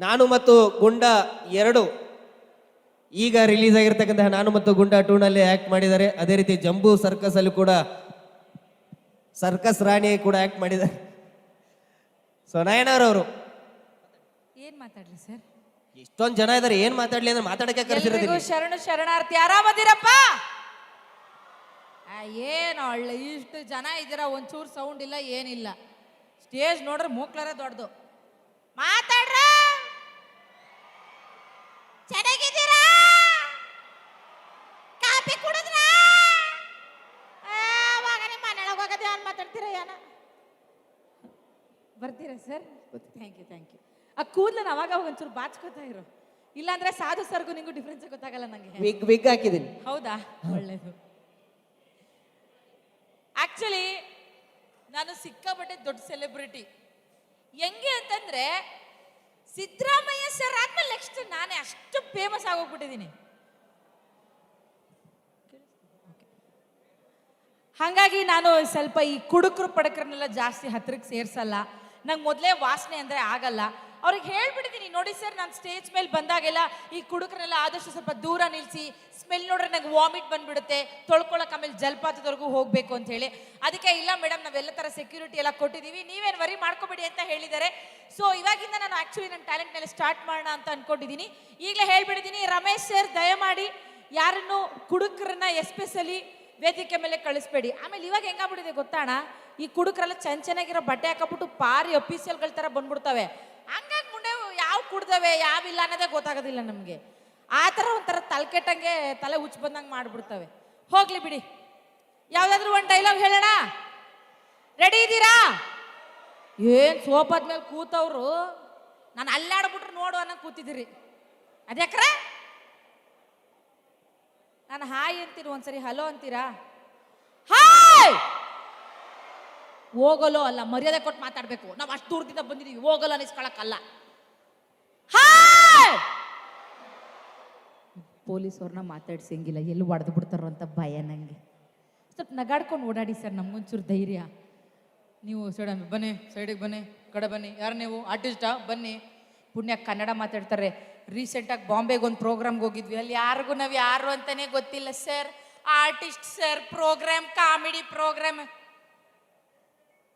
ನಾನು ಮತ್ತು ಗುಂಡ ಎರಡು ಈಗ ರಿಲೀಸ್ ಆಗಿರ್ತಕ್ಕಂತಹ ನಾನು ಮತ್ತು ಗುಂಡ ಟೂನಲ್ಲಿ ಆಕ್ಟ್ ಮಾಡಿದ್ದಾರೆ. ಅದೇ ರೀತಿ ಜಂಬೂ ಸರ್ಕಸ್ ಅಲ್ಲಿ ಕೂಡ ಸರ್ಕಸ್ ರಾಣಿ ಕೂಡ ಆಕ್ಟ್ ಮಾಡಿದ್ದಾರೆ. ಸೊ ಅವರು. ಏನ್ ಮಾತಾಡ್ಲಿ ಸರ್ ಇಷ್ಟೊಂದು ಜನ ಇದಾರೆ ಏನ್ ಮಾತಾಡ್ಲಿ ಅಂದ್ರೆ ಮಾತಾಡಕ್ಕೆ ಕರೆಸಿರೋದು ಶರಣ ಶರಣು ಶರಣಾರ್ಥಿ ಆರಾಮದಿರಪ್ಪ? ಆ, ಏನು ಒಳ್ಳೆ ಇಷ್ಟು ಜನ ಇದ್ದೀರಾ ಒಂಚೂರು ಸೌಂಡ್ ಇಲ್ಲ ಏನಿಲ್ಲ. ಸ್ಟೇಜ್ ನೋಡ್ರೆ ಮೂಕ್ಲರೇ ದೊಡ್ಡದು. ಮಾತಾಡ್ರ! ಚೆನ್ನಾಗಿದ್ದೀರಾ? ಕಾಫಿ ಕುಡಿದ್ರಾ? ಅವಾಗ ನಿಮ್ಮ ಮನೆಯೊಳಗೆ ಹೋಗೋದು ಏನು ಮಾತಾಡ್ತೀರಾ ಏನ ಬರ್ತೀರಾ sir? Thank you thank you ಆ ಕೂದಲನ್ನ ಅವಾಗ ಅವಾಗ ಒಂಚೂರು ಬಾಚ್ಕೋತಾ ಇರು. ಇಲ್ಲಾಂದ್ರೆ ಸಾಧು ಸರ್ಗೂ ನಿಂಗೂ ಡಿಫ್ರೆನ್ಸ್ ಗೊತ್ತಾಗಲ್ಲ ನಂಗೆ. ವಿಗ್ ವಿಗ್ ಹಾಕಿದ್ದೀನಿ. ಹೌದಾ? ಒಳ್ಳೇದು. ಆಕ್ಚುಲಿ ನಾನು ಸಿಕ್ಕಾಪಟ್ಟೆ ದೊಡ್ಡ ಸೆಲೆಬ್ರಿಟಿ ಹೆಂಗೆ ಅಂತಂದ್ರೆ ಸಿದ್ದರಾಮಯ್ಯ ಸರ್ ಆದ್ಮೇಲೆ ನೆಕ್ಸ್ಟ್ ನಾನೇ ಅಷ್ಟು ಫೇಮಸ್ ಆಗೋಗ್ಬಿಟ್ಟಿದ್ದೀನಿ. ಹಾಗಾಗಿ ನಾನು ಸ್ವಲ್ಪ ಈ ಕುಡುಕರು ಪಡಕರನ್ನೆಲ್ಲ ಜಾಸ್ತಿ ಹತ್ರಕ್ಕೆ ಸೇರ್ಸಲ್ಲ. ನಂಗೆ ಮೊದಲೇ ವಾಸನೆ ಅಂದರೆ ಆಗಲ್ಲ. ಅವ್ರಿಗೆ ಹೇಳ್ಬಿಟ್ಟಿದ್ದೀನಿ ನೋಡಿ ಸರ್, ನಾನು ಸ್ಟೇಜ್ ಮೇಲೆ ಬಂದಾಗೆಲ್ಲ ಈ ಕುಡುಕರನ್ನೆಲ್ಲ ಆದಷ್ಟು ಸ್ವಲ್ಪ ದೂರ ನಿಲ್ಲಿಸಿ ಸ್ಮೆಲ್ ನೋಡ್ರೆ ನನಗೆ ವಾಮಿಟ್ ಬಂದ್ಬಿಡುತ್ತೆ. ತೊಳ್ಕೊಳಕ್ ಆಮೇಲೆ ಜಲಪಾತದವರೆಗೂ ಹೋಗಬೇಕು ಅಂತ ಹೇಳಿ. ಅದಕ್ಕೆ ಇಲ್ಲ ಮೇಡಮ್ ನಾವೆಲ್ಲ ಥರ ಸೆಕ್ಯೂರಿಟಿ ಎಲ್ಲ ಕೊಟ್ಟಿದ್ದೀವಿ ನೀವೇನು ವರಿ ಮಾಡ್ಕೋಬೇಡಿ ಅಂತ ಹೇಳಿದ್ದಾರೆ. ಸೊ ಇವಾಗಿಂದ ನಾನು ಆ್ಯಕ್ಚುಲಿ ನನ್ನ ಟ್ಯಾಲೆಂಟ್ನೆಲ್ಲ ಸ್ಟಾರ್ಟ್ ಮಾಡೋಣ ಅಂತ ಅನ್ಕೊಂಡಿದ್ದೀನಿ ಈಗಲೇ ಹೇಳ್ಬಿಟ್ಟಿದ್ದೀನಿ ರಮೇಶ್ ಸರ್ ದಯಮಾಡಿ ಯಾರನ್ನು ಕುಡುಕರನ್ನ ಎಸ್ಪೆಷಲಿ ವೇದಿಕೆ ಮೇಲೆ ಕಳಿಸ್ಬೇಡಿ. ಆಮೇಲೆ ಇವಾಗ ಹೆಂಗಾಗ್ಬಿಟ್ಟಿದೆ ಗೊತ್ತಾಣ? ಈ ಕುಡುಕರೆಲ್ಲ ಚೆನ್ನ ಚೆನ್ನಾಗಿರೋ ಬಟ್ಟೆ ಹಾಕಬಿಟ್ಟು ಪಾರಿ ಅಫೀಸಿಯಲ್ಗಳ ಥರ ಬಂದ್ಬಿಡ್ತವೆ. ಹಂಗಾಗಿ ಮುಂದೆ ಯಾವ ಕುಡ್ದವೆ ಯಾವಿಲ್ಲ ಅನ್ನೋದೇ ಗೊತ್ತಾಗೋದಿಲ್ಲ ನಮಗೆ. ಆ ಥರ ಒಂಥರ ತಲೆ ಕೆಟ್ಟಂಗೆ ತಲೆ ಹುಚ್ಚು ಬಂದಂಗೆ ಮಾಡಿಬಿಡ್ತವೆ. ಹೋಗ್ಲಿ ಬಿಡಿ. ಯಾವುದಾದ್ರೂ ಒಂದು ಡೈಲಾಗ್ ಹೇಳೋಣ? ರೆಡಿ ಇದ್ದೀರಾ? ಏನು ಸೋಫಾದ ಮೇಲೆ ಕೂತವ್ರು? ನಾನು ಅಲ್ಲಾಡ್ಬಿಟ್ರು ನೋಡು ಅನ್ನೋ ಕೂತಿದ್ದೀರಿ. ಅದ್ಯಾಕ್ರೆ ನಾನು ಹಾಯ್ ಅಂತೀನಿ ಒಂದ್ಸರಿ, ಹಲೋ ಅಂತೀರಾ? ಹಾಯ್! ಹೋಗಲೋ ಅಲ್ಲ, ಮರ್ಯಾದೆ ಕೊಟ್ಟು ಮಾತಾಡಬೇಕು. ನಾವು ಅಷ್ಟು ದೂರದಿಂದ ಬಂದಿದ್ದೀವಿ ಹೋಗಲ್ಲ ಅನಿಸ್ಕೊಳಕ್ಕಲ್ಲ ಹಾಯ್! ಪೊಲೀಸ್ ಅವ್ರನ್ನ ಮಾತಾಡ್ಸಂಗಿಲ್ಲ. ಎಲ್ಲಿ ಒಡೆದು ಬಿಡ್ತಾರೋ ಅಂತ ಭಯ ನನಗೆ ಸ್ವಲ್ಪ ನಗಾಡ್ಕೊಂಡು ಓಡಾಡಿ ಸರ್ ನಮಗೊಂಚೂರು ಧೈರ್ಯ. ನೀವು ಸೈಡ್ ಬನ್ನಿ, ಸೈಡಿಗೆ ಬನ್ನಿ, ಕಡೆ ಬನ್ನಿ. ಯಾರು ನೀವು? ಆರ್ಟಿಸ್ಟಾ? ಬನ್ನಿ. ಪುಣ್ಯ ಕನ್ನಡ ಮಾತಾಡ್ತಾರೆ. ರೀಸೆಂಟಾಗಿ ಬಾಂಬೆಗೆ ಒಂದು ಪ್ರೋಗ್ರಾಮ್ಗೆ ಹೋಗಿದ್ವಿ. ಅಲ್ಲಿ ಯಾರಿಗೂ ನಾವು ಯಾರು ಅಂತಲೇ ಗೊತ್ತಿಲ್ಲ sir. Artist sir, program, comedy program.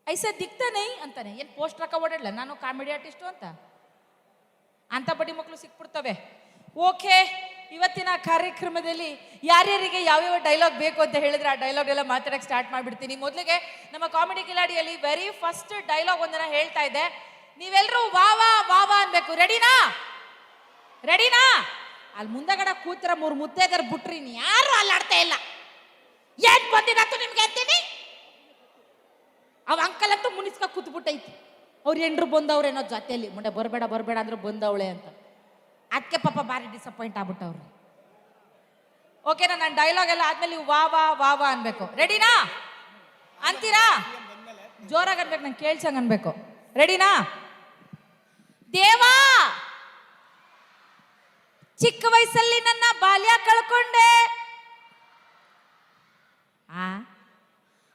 I sir ನೈ ಅಂತಾನೆ. ಏನು ಪೋಸ್ಟ್ ಹಾಕ ಓಡಾಡಲ್ಲ ನಾನು ಕಾಮಿಡಿ ಆರ್ಟಿಸ್ಟು ಅಂತ. ಅಂಥ ಬಡಿ ಮಕ್ಕಳು ಸಿಕ್ಬಿಡ್ತವೆ. ಓಕೆ. ಇವತ್ತಿನ ಕಾರ್ಯಕ್ರಮದಲ್ಲಿ ಯಾರ್ಯಾರಿಗೆ ಯಾವ್ಯಾವ ಡೈಲಾಗ್ ಬೇಕು ಅಂತ ಹೇಳಿದ್ರೆ ಆ ಡೈಲಾಗ್ ಎಲ್ಲ ಮಾತಾಡಕ್ಕೆ ಸ್ಟಾರ್ಟ್ ಮಾಡಿಬಿಡ್ತೀನಿ. ಮೊದಲಿಗೆ ನಮ್ಮ ಕಾಮಿಡಿ ಕಿಲಾಡಿಯಲ್ಲಿ ವೆರಿ ಫಸ್ಟ್ ಡೈಲಾಗ್ ಒಂದನ್ನ ಹೇಳ್ತಾ ಇದೆ ನೀವೆಲ್ಲರೂ ವಾ ವಾ ವಾ ವಾ ಅನ್ಬೇಕು. ರೆಡಿನಾ ರೆಡಿನಾ ಅಲ್ಲಿ ಮುಂದಗಡೆ ಕೂತಿರ ಮೂರು ಮುತ್ತೈದರ ಬಿಟ್ರಿ ಯಾರು ಯಾರು ಅಲ್ಲಾಡ್ತಾ ಇಲ್ಲ. ಏನ್ ಬಂದಿದ್ದು ನಿಮ್ಗೆ ಅಂತೀನಿ? ಅವ ಅಂಕಲ್ ಅಂತೂ ಮುನಿಸ್ಕ ಕೂತ್ಬಿಟ್ಟೈತಿ. ಅವ್ರು ಎಂಡ್ರು ಬಂದವ್ರೇನೋ ಜೊತೆಯಲ್ಲಿ. ಮುಂಡೆ ಬರಬೇಡ ಬರಬೇಡ ಅಂದ್ರೆ ಬಂದವಳೆ ಅಂತ. ಅದಕ್ಕೆ ಪಾಪ ಭಾರಿ ಡಿಸಪಾಯಿಂಟ್ ಆಗ್ಬಿಟ್ಟವ್ರು. ಓಕೆ ನಾನು ಡೈಲಾಗ್ ಎಲ್ಲ ಆದ್ಮೇಲೆ ವಾ ವಾ ವಾ ವಾ ಅನ್ಬೇಕು. ರೆಡಿನಾ ಅಂತೀರಾ? ಜೋರಾಗಿ ಅನ್ಬೇಕು, ನಂಗೆ ಕೇಳ್ಸಂಗ್ ಅನ್ಬೇಕು. ರೆಡಿನಾ ದೇವಾ! ಚಿಕ್ಕ ವಯಸ್ಸಲ್ಲಿ ನನ್ನ ಬಾಲ್ಯ ಕಳ್ಕೊಂಡೆ. ಆ?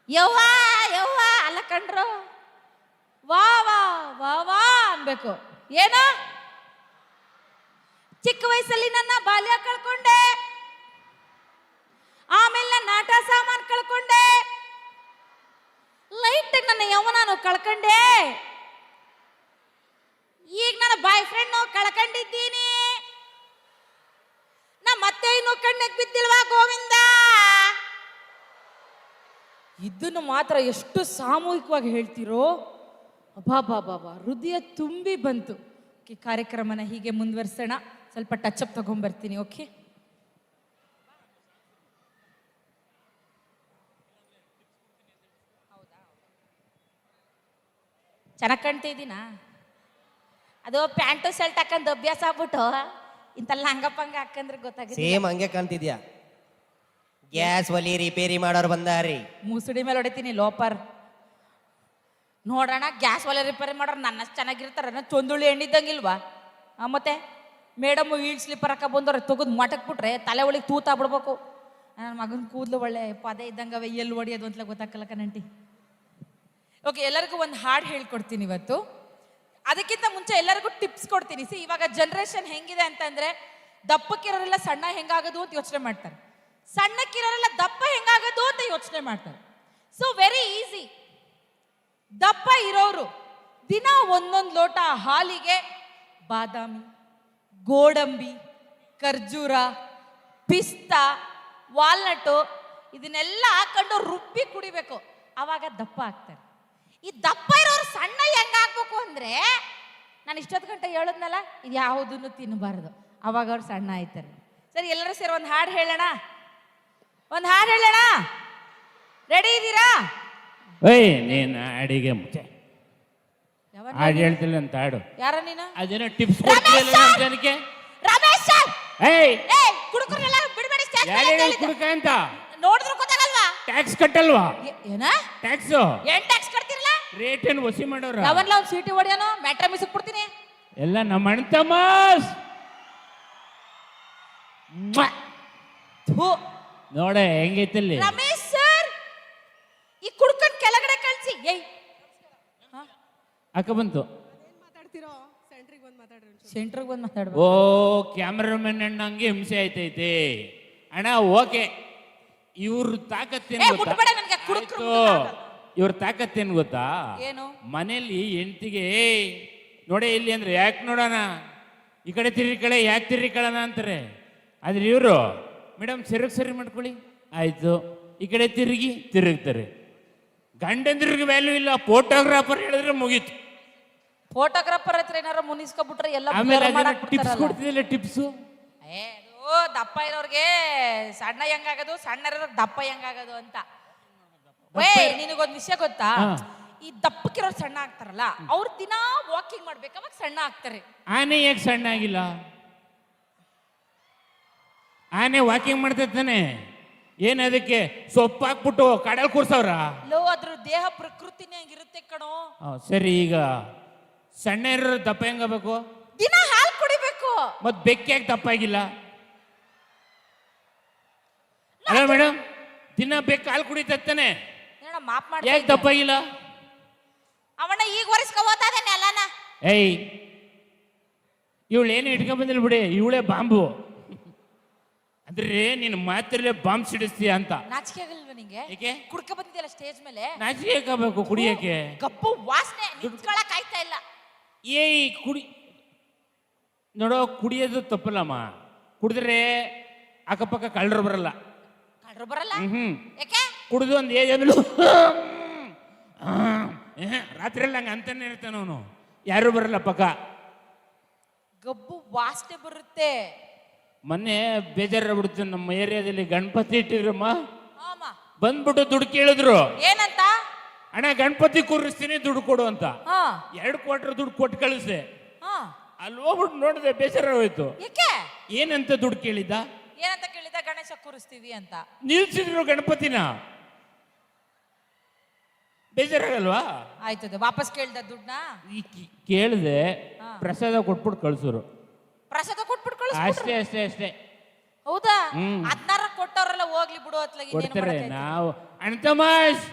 ಯವ್ವ ಅಲ್ಲ ಕಂಡ್ರು ವಾ ವಾ ವಾ ವಾ ಅನ್ಬೇಕು. ಏನ? ಚಿಕ್ಕ ವಯಸ್ಸಲ್ಲಿ ನನ್ನ ಬಾಲ್ಯ ಕಳ್ಕೊಂಡೆ. ಆಮೇಲೆ ನನ್ನ ಆಟ ಸಾಮಾನು ಕಳ್ಕೊಂಡೆ. ಲೈಟ್ ನನ್ನ ಯೌವನ ಕಳ್ಕೊಂಡೆ. ಈಗ ನನ್ನ ಬಾಯ್ ಫ್ರೆಂಡ್ ಕಳ್ಕೊಂಡಿದ್ದೀನಿ. ನಮ್ಮ ಮತ್ತೆ ಇನ್ನು ಕಣ್ಣಿಗೆ ಬಿದ್ದಿಲ್ವಾ ಗೋವಿಂದ? ಇದನ್ನು ಮಾತ್ರ ಎಷ್ಟು ಸಾಮೂಹಿಕವಾಗಿ ಹೇಳ್ತೀರೋ ಅಬಾಬಾಬಾಬಾ ಹೃದಯ ತುಂಬಿ ಬಂತು. ಈ ಕಾರ್ಯಕ್ರಮನ ಹೀಗೆ ಮುಂದುವರಿಸೋಣ. ಸ್ವಲ್ಪ ಟಚ್ ಅಪ್ ತಗೊಂಡ್ಬರ್ತೀನಿ ಓಕೆ ಚೆನ್ನಾಗಿ ಕಾಣ್ತಾ ಇದ್ದೀನಾ ಅದು ಪ್ಯಾಂಟು ಶರ್ಟ್ ಹಾಕೊಂಡು ಅಭ್ಯಾಸ ಆಗ್ಬಿಟ್ಟು ಇಂಥ ಲಂಗಪಂಗ ಹಾಕಂದ್ರೆ ಗೊತ್ತಾಗುತ್ತೆ ಸೇಮ್ ಹಂಗೆ ಕಾಣ್ತಿದ್ಯಾ? ಗ್ಯಾಸ್ ಒಲಿ ರಿಪೇರಿ ಮಾಡೋರು ಬಂದಾರಿ. ಮುಸುಡಿ ಮೇಲೆ ಹೊಡಿತೀನಿ ಲೋಪರ್. ನೋಡೋಣ ಗ್ಯಾಸ್ ಒಲೆ ರಿಪೇರಿ ಮಾಡೋರು ನನ್ನಷ್ಟು ಚೆನ್ನಾಗಿರ್ತಾರ ಚೊಂದುಳ್ಳಿ ಎಣ್ಣಿದ್ದಂಗಿಲ್ವಾ? ಆ, ಮತ್ತೆ? ಮೇಡಮ್ ವೀಲ್ ಸ್ಲಿಪ್ಪರ್ ಹಾಕ ಬಂದವ್ರೆ ತೆಗೆದು ಮಟಕ್ ಬಿಟ್ರೆ ತಲೆ ಒಳಗೆ ತೂತಾ ಬಿಡ್ಬೇಕು. ನನ್ನ ಮಗನ ಕೂದಲು ಒಳ್ಳೆ ಪದೇ ಇದ್ದಂಗವೆ, ಎಲ್ಲಿ ಹೊಡಿಯೋದು ಅಂತಲೇ ಗೊತ್ತಾಗಲ್ಲ ಕನಂಟಿ ಓಕೆ ಎಲ್ಲರಿಗೂ ಒಂದು ಹಾಡು ಹೇಳ್ಕೊಡ್ತೀನಿ ಇವತ್ತು. ಅದಕ್ಕಿಂತ ಮುಂಚೆ ಎಲ್ಲರಿಗೂ ಟಿಪ್ಸ್ ಕೊಡ್ತೀನಿ. ಸಿ ಇವಾಗ ಜನರೇಷನ್ ಹೆಂಗಿದೆ ಅಂತಂದ್ರೆ ದಪ್ಪಕ್ಕಿರೋರೆಲ್ಲ ಸಣ್ಣ ಹೆಂಗಾಗೋದು ಅಂತ ಯೋಚನೆ ಮಾಡ್ತಾರೆ. ಸಣ್ಣಕ್ಕಿರೋರೆಲ್ಲ ದಪ್ಪ ಹೆಂಗಾಗೋದು ಅಂತ ಯೋಚನೆ ಮಾಡ್ತಾರೆ. ಸೊ ವೆರಿ ಈಸಿ ದಪ್ಪ ಇರೋರು ದಿನ ಒಂದೊಂದು ಲೋಟ ಹಾಲಿಗೆ ಬಾದಾಮಿ. ಗೋಡಂಬಿ, ಖರ್ಜೂರ, ಪಿಸ್ತಾ ವಾಲ್ನಟ್ಟು ಇದನ್ನೆಲ್ಲ ಹಾಕೊಂಡು ರುಬ್ಬಿ ಕುಡಿಬೇಕು. ಅವಾಗ ದಪ್ಪ ಆಗ್ತಾರೆ. ಈ ದಪ್ಪ ಇರೋರು ಸಣ್ಣ ಹೆಂಗಾಗ್ಬೇಕು ಅಂದ್ರೆ, ನಾನು ಇಷ್ಟೊತ್ತು ಗಂಟೆ ಹೇಳಿದ್ನಲ್ಲ, ಇದು ಯಾವುದನ್ನು ತಿನ್ನಬಾರದು. ಅವಾಗ ಅವ್ರು ಸಣ್ಣ ಆಯ್ತಾರೆ. ಸರಿ, ಎಲ್ಲರೂ ಸೇರಿ ಒಂದು ಹಾಡು ಹೇಳೋಣ. ಒಂದು ಹಾಡು ಹೇಳೋಣ. ರೆಡಿ ಇದ್ದೀರಾ ಏಯ್ ಅಡಿಗೆ ಮುಂಚೆ ಹಾಡು ಹೇಳ್ತಿಲ್ಲ ಅಂತ ಹಾಡು. ಯಾರ ನೀನು? ಅದೇನೋ ಟಿಪ್ಸ್ ರಮೇಶ್ ಕೊಡ್ತಿಲ್ಲ ಸರ್! ಜನಕ್ಕೆ? ರಮೇಶ್ ಸರ್. ಏಯ್! ಏಯ್ ಕುಡುಕರೆಲ್ಲ ಬಿಡಬೇಡಿ ಅಂತ ಯಾರು. ಕುಡುಕ ಅಂತ? ನೋಡಿದ್ರು ಗೊತ್ತಾಗಲ್ವಾ? ಟ್ಯಾಕ್ಸ್ ಕಟ್ಟಲ್ವಾ? ಏನ? ಟ್ಯಾಕ್ಸ್ ಏನ್ ಟ್ಯಾಕ್ಸ್ ಕಟ್ತಿರಲ್ಲ? ರೇಟ್ ಏನು ವಸಿ ಮಾಡೋರು? ಯಾವನ್ಲ ಒಂದು ಸೀಟಿ ಹೊಡಿಯೋನು ಮ್ಯಾಟ್ರ ಮಿಸಕ್ ಬಿಡ್ತೀನಿ. ಎಲ್ಲ ನಮ್ಮ ಅಣ್ಣ ಥು. ಹೆಂಗೈತಿಲ್ಲಿ ಹೆಂಗೈತಲ್ಲಿ ರಮೇಶ್ ಸರ್ ಈ ಕುಡ್ಕೊಂಡ್ ಕೆಳಗಡೆ ಕಳ್ಸಿ. ಏಯ್ ಅಕ್ಕ ಬಂತು? ಮಾತಾಡ್ತಿರೋ? ಸೆಂಟ್ರಿಗೆ ಬಂದು ಮಾತಾಡ್ರಿ ಸೆಂಟ್ರಿಗೆ ಬಂದು ಮಾತಾಡ್ಬೇಕು. ಓ ಕ್ಯಾಮ್ರಾಮನ್ ಅಣ್ಣ ಹಂಗೆ ಹಿಂಸೆ ಆಯ್ತೈತೆ. ಅಣ್ಣ ಓಕೆ. ಇವ್ರ ತಾಕತ್ತೇನು ಏ, ಗೊತ್ತಾ? ಮುಟ್ಬೇಡ ನನ್ಗೆ, ಕುಡುಕ್ರು ಆಯ್ತು. ಇವ್ರ ತಾಕತ್ತೇನು ಗೊತ್ತಾ? ಏನು? ಮನೇಲಿ ಹೆಂಡತಿಗೆ ನೋಡೇ ಇಲ್ಲಿ ಅಂದ್ರೆ ಯಾಕೆ ನೋಡೋಣ? ಈ ಕಡೆ ತಿರ್ಗಿ ಕಡೆ ಯಾಕೆ ತಿರ್ಗಿ ಕಳಣ ಅಂತಾರೆ. ಆದ್ರೆ ಇವರು ಮೇಡಮ್ ಸೆರಗ್ ಸರಿ ಮಾಡ್ಕೊಳ್ಳಿ. ಆಯ್ತು. ಈ ಕಡೆ ತಿರುಗಿ ತಿರುಗ್ತಾರೆ. ಗಂಡಂದ್ರಿಗೆ ವ್ಯಾಲ್ಯೂ ಇಲ್ಲ ಫೋಟೋಗ್ರಾಫರ್ ಹೇಳಿದ್ರೆ ಮುಗೀತು. ಫೋಟೋಗ್ರಾಫರ್ ಹತ್ರ ಏನಾರ ಮುನಿಸ್ಕೊಬಿಟ್ರೆ ಎಲ್ಲ ಆಮೇಲೆ ಟಿಪ್ಸ್. ಕೊಡ್ತಿದ್ದಿಲ್ಲ ಟಿಪ್ಸು ಏ ಅದು ದಪ್ಪ ಇರೋರ್ಗೆ ಸಣ್ಣ ಹೆಂಗಾಗೋದು ಸಣ್ಣ ಇರೋರ್ಗೆ ದಪ್ಪ ಹೆಂಗಾಗೋದು ಅಂತ. ವೇ ನಿನಗೊಂದು ವಿಷಯ ಗೊತ್ತಾ. ಈ ದಪ್ಪಕ್ಕಿರೋರು ಸಣ್ಣ ಆಗ್ತಾರಲ್ಲ ಅವ್ರು ದಿನಾ ವಾಕಿಂಗ್ ಮಾಡ್ಬೇಕು ಅವಾಗ ಸಣ್ಣ ಆಗ್ತಾರೆ. ಆನೆ ಯಾಕೆ ಸಣ್ಣ ಆಗಿಲ್ಲ? ಆನೆ ವಾಕಿಂಗ್ ಮಾಡ್ತಾನೆ ಏನ್ ಅದಕ್ಕೆ? ಸೊಪ್ಪು ಹಾಕ್ಬಿಟ್ಟು ಕಡಲ್ ಕೂರ್ಸವ್ರ? ಲೋ ಅದ್ರ ದೇಹ ಪ್ರಕೃತಿನೇ ಹಂಗಿರುತ್ತೆ ಕಣೋ. ಸರಿ ಈಗ ಸಣ್ಣ ಇರೋರು ದಪ್ಪ ಹೆಂಗಬೇಕು ದಿನ ಹಾಲು ಕುಡಿಬೇಕು. ಮತ್ ಬೆಕ್ಕಿ ಯಾಕೆ ದಪ್ಪ ಆಗಿಲ್ಲ? ಅಲ್ಲ ಮೇಡಮ್ ದಿನ ಬೆಕ್ಕ ಹಾಲು ಕುಡಿತಾನೆ ಏನಣ್ಣ ಮಾಪ್ ಯಾಕೆ ಆಗಿಲ್ಲ? ಅವಣ್ಣ ಈಗ ಒರೆಸ್ಕೊ ಅಲ್ಲ ಇದ್ದಾನೆ ಏಯ್ ಇವಳು ಏನು ಇಟ್ಕೊಂಡ್ ಬಂದಿಲ್ಲ ಬಿಡಿ? ಇವಳೇ ಬಾಂಬು. ಅಂದ್ರೆ ನಿನ್ನ ಮಾತ್ರಲ್ಲೇ ಬಾಂಬ್ ಸಿಡಿಸ್ತೀಯ ಅಂತ. ನಾಚಿಕೆ ಆಗಲ್ವ ನಿಂಗೆ? ಏಕೆ? ಕುಡ್ಕ ಬಂದಿದ್ಯಲ್ಲ ಸ್ಟೇಜ್ ಮೇಲೆ? ನಾಚಿಕೆ ಹಾಕಬೇಕು ಕುಡಿಯಕ್ಕೆ. ಕಪ್ಪು ವಾಸನೆ ನಿಂತ್ಕೊಳಕ್ ಆಯ್ತಾ ಇಲ್ಲ. ಏಯ್ ಕುಡಿ. ನೋಡೋ ಕುಡಿಯೋದು ತಪ್ಪಲ್ಲಮ್ಮ. ಕುಡಿದ್ರೆ ಅಕ್ಕಪಕ್ಕ ಕಳ್ಳರು ಬರಲ್ಲ. ಕಳ್ರು ಬರಲ್ಲ? ಹ್ಮ್ ಯಾಕೆ? ಕುಡಿದು ಒಂದು ಏಜ್ ಆದ್ಮೇಲೆ ರಾತ್ರಿ ಎಲ್ಲ ಹಂಗೆ ಅಂತಾನೆ ಇರ್ತಾನೆ ಅವನು. ಯಾರು ಬರಲ್ಲ ಪಕ್ಕ. ಗಬ್ಬು ವಾಸನೆ ಬರುತ್ತೆ. ಮೊನ್ನೆ ಬೇಜಾರಾಗ್ಬಿಡ್ತು ನಮ್ಮ ಏರಿಯಾದಲ್ಲಿ ಗಣಪತಿ ಇಟ್ಟಿದ್ರಮ್ಮ. ಆಮ. ಬಂದ್ಬಿಟ್ಟು ದುಡ್ಡು ಕೇಳಿದ್ರು. ಏನಂತ? ಅಣ್ಣ ಗಣಪತಿ ಕೂರಿಸ್ತೀನಿ ದುಡ್ಡು ಕೊಡು ಅಂತ. ಹಾ. ಎರಡು ಕ್ವಾರ್ಟರ್ ದುಡ್ಡು ಕೊಟ್ಟು ಕಳಿಸ್ದೆ. ಹಾ. ಅಲ್ಲಿ ಹೋಗ್ಬಿಟ್ಟು ನೋಡಿದೆ ಬೇಜಾರ ಹೋಯ್ತು ಯಾಕೆ? ಏನಂತ ದುಡ್ಡು ಕೇಳಿದ್ದ? ಏನಂತ ಕೇಳಿದ ಗಣೇಶ ಕೂರಿಸ್ತೀವಿ ಅಂತ. ನಿಲ್ಸಿದ್ರು ಗಣಪತಿನ. ಬೇಜಾರಾಗಲ್ವಾ? ಆಯ್ತದೆ ವಾಪಸ್ ಕೇಳ್ದ ದುಡ್ಡನ್ನ? ಈ ಕೇಳ್ದೆ. ಪ್ರಸಾದ ಕೊಟ್ಬಿಟ್ಟು ಕಳ್ಸೋರು. ಪ್ರಸಾದ ಕೊಟ್ಬಿಟ್ಟು ಅಷ್ಟೇ ಕಳಿಸ್ಬಿಟ್ರು ಅಷ್ಟೇ ಅಷ್ಟೇ. ಹೌದಾ? ಹ್ಮ್. ಹದ್ನಾರ ಕೊಟ್ಟವ್ರೆಲ್ಲ ಹೋಗ್ಲಿ ಬಿಡು ಅತ್ಲಾಗಿ ಕೊಡ್ತಾರೆ ನಾವು. ಅಣ್ತಮಾಶ್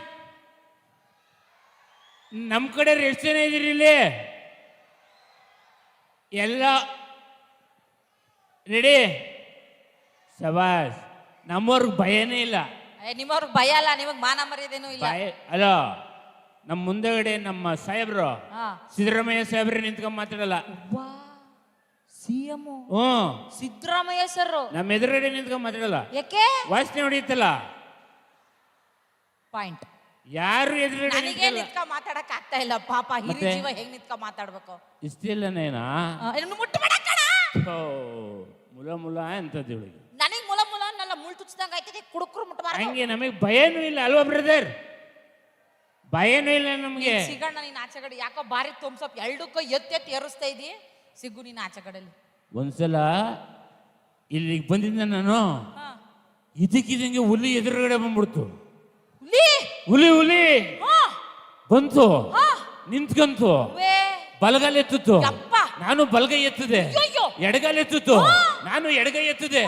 ನಮ್ ಕಡೆ ಎಷ್ಟು ಜನ ಇದೀರಿ ಇಲ್ಲಿ? ಎಲ್ಲ ರೆಡಿ ಸಬಾಸ್ ನಮ್ಮವ್ರಿಗೆ ಭಯನೇ ಇಲ್ಲ. ನಿಮ್ಮವ್ರಿಗೆ ಭಯ ಅಲ್ಲ ನಿಮಗ್ ಮಾನ ಮರ್ಯಾದೇನು ಇಲ್ಲ. ಭಯ ಅಲ್ಲ ನಮ್ಮ ಮುಂದೆಗಡೆ ನಮ್ಮ ಸಾಹೇಬ್ರು ಹಾ. ಸಿದ್ದರಾಮಯ್ಯ ಸಾಹೇಬ್ರೆ ನಿಂತ್ಕೊಂಡ್ ಮಾತಾಡಲ್ಲ. ವಾ ಸಿ ಎಂ ಹ್ಞೂ. ಸಿದ್ದರಾಮಯ್ಯ ಸರ್ ನಮ್ಮ ಎದುರುಗಡೆ ನಿಂತ್ಕೊಂಡ್ ಮಾತಾಡಲ್ಲ? ಯಾಕೆ? ವಾಸನೆ ಹೊಡಿಯುತ್ತಲ್ಲ? ಪಾಯಿಂಟ್. ಯಾರು ಎದುರುಗಡೆ ನನಗೆ ನಿಂತ್ಕಲ್ಲ? ನಿಂತ್ಕ ಮಾತಾಡಕ್ ಆಗ್ತಾ ಇಲ್ಲ. ಪಾಪ ಹಿರಿ ಮತ್ತೆ? ಜೀವ ಹೆಂಗ್ ನಿಂತ್ಕ ಮಾತಾಡ್ಬೇಕು? ಇಷ್ಟಿಲ್ಲನೇನಾ ಆ, ಮುಟ್ಬೇಡ ಕಣ ಓ, ಮುಲ ಮುಲ ಅಂತದ್ದು ಇವಳಿಗೆ. ನನಗ್ ಮುಲ ಮುಲ ನಲ್ಲ ಮುಳ್ ತುಚ್ಚಿದಂಗ ಆಯ್ತದೆ ಕುಡುಕ್ರು ಮುಟ್ಟಬಾರ ಹಂಗೆ ನಮಗೆ ಭಯನೂ ಇಲ್ಲ. ಅಲ್ವಾ ಬ್ರದರ್ ಭಯನೂ ಇಲ್ಲ ನಮಗೆ. ಸಿಗಣ್ಣ ನೀನ್ ಆಚೆಗಡೆ ಯಾಕೋ ಬಾರಿ ತುಂಬ ಎರಡಕ್ಕೂ ಎತ್ತಿ ಎತ್ತಿ ಏರಿಸ್ತಾ ಇದೀ ಸಿಗು ಆಚೆ ಕಡೆಲಿ ಒಂದ್ಸಲ ಇಲ್ಲಿಗೆ ಬಂದಿದ್ದೆ ನಾನು. ಹಾ. ಇದಕ್ಕಿದಂಗೆ ಹುಲಿ ಎದುರುಗಡೆ ಬಂದ್ಬಿಡ್ತು. ಹುಲಿ? ಹುಲಿ ಹುಲಿ. ಹಾ. ಬಂತು. ಹಾ. ನಿಂತ್ಕಂತು. ವೇ ಬಲಗಾಲ ಎತ್ತಿತ್ತು. ಯಪ್ಪ. ನಾನು ಬಲಗೈ ಎತ್ತಿದೆ. ಎಡಗಾಲ ಎತ್ತಿತ್ತು. ನಾನು ಎಡಗೈ ಎತ್ತಿದೆ.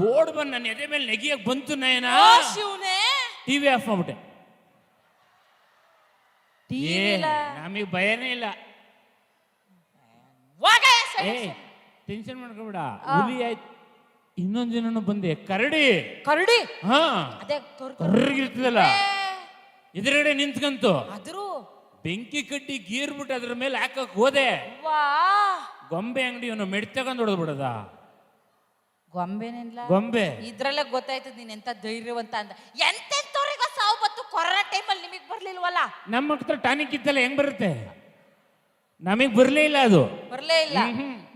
ಓಡ್ ಬಂದ್ ನನ್ನ ಎದೆ ಮೇಲೆ ನೆಗಿಯಕ್ ಬಂತು ನಯನ. ಆ ಶಿವನೇ. ಟಿವಿ ಆಫ್ ಮಾಡ್ಬಿಟ್ಟೆ. ಏ ನಮಗೆ ಭಯನೇ ಇಲ್ಲ. ಏ ಟೆನ್ಷನ್ ಮಾಡ್ಕೋಬೇಡ. ಹುಲಿ ಆಯ್ತು ಇನ್ನೊಂದ್ ದಿನನು ಬಂದೆ ಕರಡಿ. ಕರಡಿ? ಹಾ. ಅದೇ ಕರ್ ಕರ್ರಿಗಿರ್ತದಲ್ಲ ಎದುರುಗಡೆ ನಿಂತ್ಕಂತು. ಅದ್ರು ಬೆಂಕಿ ಕಡ್ಡಿ ಗೀರ್ಬಿಟ್ಟು ಅದ್ರ ಮೇಲೆ ಹಾಕಕ್ ಹೋದೆ. ವಾ ಗೊಂಬೆ ಅಂಗಡಿ ಅವನು ಮೆಡ್ ತಗೊಂಡ್ ಹೊಡೆದ್ ಬಿಡದ? ಗೊಂಬೆನಿಲ್ಲ ಗೊಂಬೆ. ಇದ್ರಲ್ಲೇ ಗೊತ್ತಾಯ್ತದ ನೀನ್ ಎಂತ ಧೈರ್ಯವಂತ ಅಂತ ಎಂತೆಂತವ್ರಿಗ ಸಾವು ಬತ್ತು ಕೊರೋನಾ ಟೈಮಲ್ಲಿ ನಿಮಗ್ ಬರ್ಲಿಲ್ವಲ್ಲ? ನಮ್ಮ ಹತ್ರ ಟಾನಿಕ್ ಇತ್ತಲ್ಲ ಹೆಂಗ್ ಬರುತ್ತೆ? ನಮಗ್ ಬರ್ಲೇ ಇಲ್ಲ ಅದು. ಬರ್ಲೇ ಇಲ್ಲ.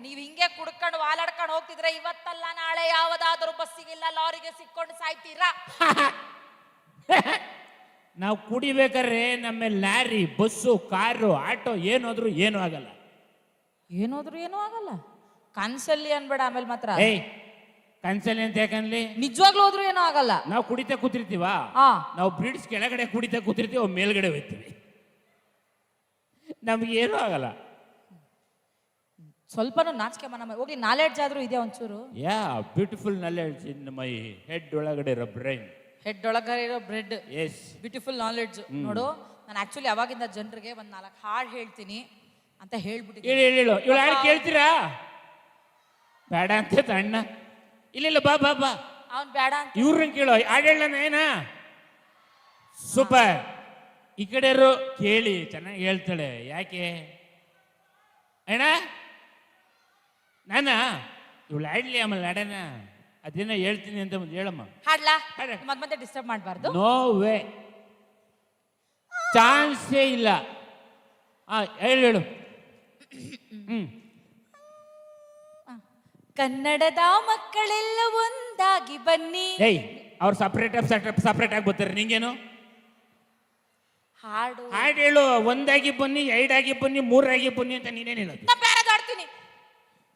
ನೀವ್ ಹಿಂಗೆ ಕುಡ್ಕೊಂಡು ವಾಲಾಡ್ಕೊಂಡು ಹೋಗ್ತಿದ್ರೆ ಇವತ್ತಲ್ಲ ನಾಳೆ ಯಾವ್ದಾದ್ರೂ ಬಸ್ಸಿಗಿಲ್ಲ ಲಾರಿಗೆ ಸಿಕ್ಕೊಂಡು ಸಾಯ್ತೀರಾ? ನಾವು ಕುಡಿಬೇಕಾದ್ರೆ ನಮ್ಮ ಲಾರಿ ಬಸ್ಸು ಕಾರು ಆಟೋ ಏನಾದ್ರೂ ಏನೂ ಆಗಲ್ಲ. ಏನಾದ್ರೂ ಏನೂ ಆಗಲ್ಲ. ಕನ್ಸಲ್ಲಿ ಅನ್ಬೇಡ ಆಮೇಲೆ ಮಾತ್ರ. ಏಯ್ ಕನ್ಸಲ್ಲಿ ಅಂತ ಯಾಕನ್ಲಿ ನಿಜವಾಗ್ಲೂ ಹೋದ್ರೂ ಏನೂ ಆಗಲ್ಲ. ನಾವು ಕುಡಿತಾ ಕೂತಿರ್ತೀವ? ಹಾ ನಾವು ಬ್ರಿಡ್ಜ್ ಕೆಳಗಡೆ ಕುಡಿತಾ ಕೂತಿರ್ತೀವಿ ಅವ್ ಮೇಲ್ಗಡೆ ಹೋಗ್ತೀವಿ. ನಮ್ಗೆ ಏನೂ ಆಗಲ್ಲ. ಸ್ವಲ್ಪನೂ ನಾಚಿಕೆ ಮನ ಹೋಗ್ಲಿ ನಾಲೆಡ್ಜ್ ಆದ್ರೂ ಇದೆ ಒಂಚೂರು? Yeah beautiful knowledge in my head ಒಳಗಡೆ ಇರೋ ಬ್ರೈನ್ ಹೆಡ್ ಒಳಗಡೆ ಇರೋ ಬ್ರೆಡ್ ಎಸ್ ಬ್ಯೂಟಿಫುಲ್ ನಾಲೆಡ್ಜ್ ನೋಡು ನಾನು ಆಕ್ಚುಲಿ ಅವಾಗಿಂದ ಜನರಿಗೆ ಒಂದು ನಾಲ್ಕು ಹಾಡು ಹೇಳ್ತೀನಿ ಅಂತ ಹೇಳ್ಬಿಟ್ಟಿದ್ದೀನಿ. ಹೇಳಿ ಹೇಳಿ ಹೇಳು ಇವಳು ಯಾರು ಕೇಳ್ತೀರಾ? ಬೇಡ ಅಂತ ಅಣ್ಣ. ಇಲ್ಲ ಇಲ್ಲ ಬಾ ಬಾ ಬಾ. ಅವ್ನ್ ಬೇಡ ಅಂತ. ಇವ್ರನ್ನ ಕೇಳೋ. ಹಾಡೇಳನ ಏನ? ಸೂಪರ್. ಈ ಕಡೆ ಇರೋ ಕೇಳಿ ಚೆನ್ನಾಗಿ ಹೇಳ್ತಾಳೆ. ಯಾಕೆ? ಅಣ್ಣ ನಾನ? ಇವಳು ಆಡ್ಲಿ ಆಮೇಲೆ ಆಡೋಣ. ಅದೇನ ಹೇಳ್ತೀನಿ ಅಂತ ಒಂದು ಹೇಳಮ್ಮ. ಹಾಡ್ಲಾ? ಹಾಡ. ಮತ್ತೆ ಡಿಸ್ಟರ್ಬ್ ಮಾಡಬಾರ್ದು. ನೋ ವೇ ಚಾನ್ಸೇ ಇಲ್ಲ. ಆ ಹೇಳು ಹೇಳು. ಹ್ಮ್. ಕನ್ನಡದ ಮಕ್ಕಳೆಲ್ಲ ಒಂದಾಗಿ ಬನ್ನಿ. ಏಯ್ ಅವ್ರು ಸಪ್ರೇಟ್ ಸಪ್ರೇಟ್ ಆಗಿ ಬರ್ತಾರೆ. ನಿಂಗೇನು? ಹಾಡು. ಹಾಡು ಹೇಳು ಒಂದಾಗಿ ಬನ್ನಿ ಎರಡಾಗಿ ಬನ್ನಿ ಮೂರಾಗಿ ಬನ್ನಿ ಅಂತ ನೀನೇನು ಹೇಳೋದು. ನಾ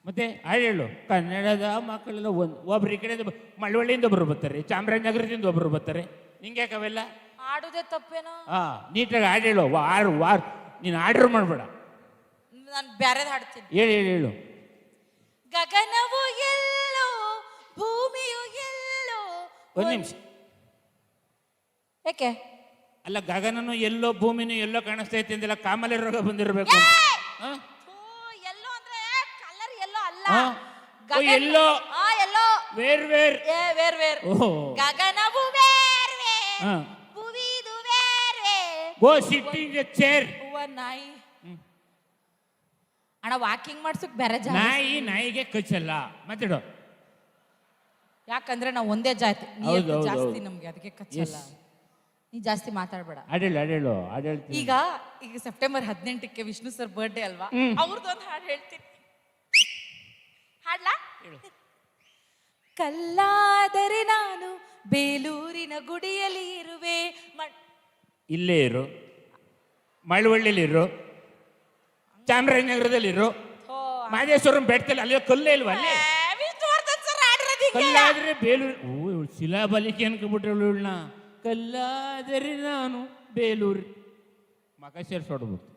ಮತ್ತೆ ಹಾಡು ಹೇಳು ಕನ್ನಡದ ಮಕ್ಕಳೆಲ್ಲ ಒಂದು ಒಬ್ರು ಈ ಕಡೆ ಮಳವಳ್ಳಿಯಿಂದ ಒಬ್ರು ಬರ್ತಾರೆ ಚಾಮರಾಜನಗರದಿಂದ ಒಬ್ರು ಬರ್ತಾರೆ. ನಿಂಗೆ ಅವೆಲ್ಲ? ಹಾಡುದೇ ತಪ್ಪೇನೋ? ಹಾ ನೀಟಾಗಿ ಹಾಡು ಹೇಳು ವಾರ ವಾರ ನೀನು ಆರ್ಡರ್ ಮಾಡಬೇಡ. ನಾನು ಬೇರೆದ್ ಹಾಡ್ತೀನಿ. ಹೇಳು ಹೇಳು ಹೇಳು. ಗಗನವು ಎಲ್ಲೋ ಭೂಮಿಯು ಎಲ್ಲೋ ಒಂದು ನಿಮಿಷ. ಯಾಕೆ ಅಲ್ಲ ಗಗನನು ಎಲ್ಲೋ ಭೂಮಿನೂ ಎಲ್ಲೋ ಕಾಣಿಸ್ತಾ ಐತೆ ಅಂದಿಲ್ಲ ಕಾಮಲೆ ರೋಗ ಬಂದಿರಬೇಕು ಎಲ್ಲೋ ಅಂದ್ರೆ ಕಲರ್ ಎಲ್ಲೋ ಅಲ್ಲ. ಹಾ? ಓ, ಗಗನ- ಎಲ್ಲೋ. ಆ ಎಲ್ಲೋ ವೇರ್ ವೇರ್. ಏ ವೇರ್ ವೇರ್. ಓಹೋ. ಗಗನವು ವೇರ್ ವೇರ್. ಹಾ. ಭುವಿದು ಬೇರ್ ಬೇರ್ ಗೋ ಸಿಟ್ಟಿಂಗ್ ಚೇರ್ ಹೂವ ನಾಯಿ. ಅಣ್ಣ ವಾಕಿಂಗ್ ಮಾಡ್ಸಕ್ ಬೇರೆ ಜಾಗ ನಾಯಿ ನಾಯಿಗೆ ಕಚ್ಚಲ್ಲ. ಮಾತಾಡು. ಯಾಕಂದ್ರೆ ನಾವು ಒಂದೇ ಜಾತಿ. ಹೌದು, ನೀರು ಹೌದು, ಜಾಸ್ತಿ ಹೌದು. ನಮ್ಗೆ ಅದಕ್ಕೆ ಕಚ್ಚಲ್ಲ. ನೀ ಜಾಸ್ತಿ ಮಾತಾಡಬೇಡ. ಅಡೇಳು ಅಡೇಳು ಅಡೇಳ್ತೀನಿ ಈಗ ಈಗ ಸೆಪ್ಟೆಂಬರ್ ಹದಿನೆಂಟಕ್ಕೆ ವಿಷ್ಣು ಸರ್ ಬರ್ಡೇ ಅಲ್ವಾ? ಅವ್ರದ್ದು ಒಂದು ಹಾಡು ಹೇಳ್ತೀನಿ. ಹಾಡ್ಲಾ? ಕಲ್ಲಾದರೆ ನಾನು ಬೇಲೂರಿನ ಗುಡಿಯಲ್ಲಿ ಇರುವೆ. ಇಲ್ಲೇ ಇರು. ಮಳವಳ್ಳಿಲಿರು ಚಾಮರಾಜನಗರದಲ್ಲಿರು ಓ, ಮಾದೇಶ್ವರಂ ಬೆಟ್ಟದಲ್ಲಿ ಅಲ್ಲಿ ಕಲ್ಲೇ ಇಲ್ವಾ ಅಲ್ಲಿ? ಏ, ಹಾಡಿರೋದು ಹಿಂಗೆ. ಕಲ್ಲಾದ್ರೆ ಬೇಲೂರು ಓ ಇವಳು ಶಿಲಾಬಲಿಕೆ ಅನ್ಕೊಂಡ್ಬಿಟ್ರೆ ಇವಳನ್ನ. ಕಲ್ಲಾದರೆ ನಾನು ಬೇಲೂರು. ಮಗ ಸೇರ್ಸೋಡ್ಬಿಟ್ಟು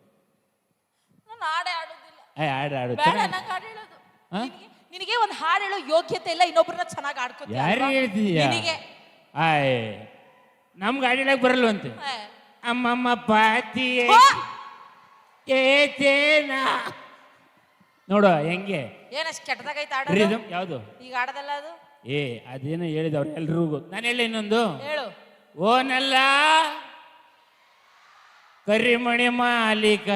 ನಾನು ಹಾಡು ಆಡೋದಿಲ್ಲ ಏ ಹಾಡು ಆಡು ಬೇಡ ಚೆನ್ನಾಗಿ ನಂಗೆ ಹಾಡು ಹೇಳೋದು. ಹಾ? ನಿನಗೆ- ನಿನಗೆ ಒಂದು ಹಾಡು ಹೇಳೋ ಯೋಗ್ಯತೆ ಇಲ್ಲ ಇನ್ನೊಬ್ಬರನ್ನ ಚೆನ್ನಾಗಿ ಆಡ್ಕೋತೀಯ ಯಾರು ಅಲ್ವಾ? ಹೇಳ್ತಿದ್ಯಾ ನಿನಗೆ. ಆಯ್ ನಮ್ಗೆ ಆಡಿಡಕ್ ಬರಲ್ವಂತೆ ಏ, ಅಮ್ಮಮ್ಮ ಪಾತಿಯೇ ಹೋ! ಏತೇನ ನೋಡು ಹೆಂಗೆ? ಏನಷ್ಟು ಕೆಟ್ಟದಾಗೈತೆ ಆಡೋದು ರಿದಮ್ ಯಾವುದು? ಈಗ ಆಡದಲ್ಲ ಅದು? ಏ ಅದೇನೋ ಹೇಳಿದವ್ರು ಎಲ್ರಿಗೂ. ನಾನು ಹೇಳಿ ಇನ್ನೊಂದು. ಹೇಳು. ಓನಲ್ಲ ಕರಿಮಣಿ ಮಾಲೀಕ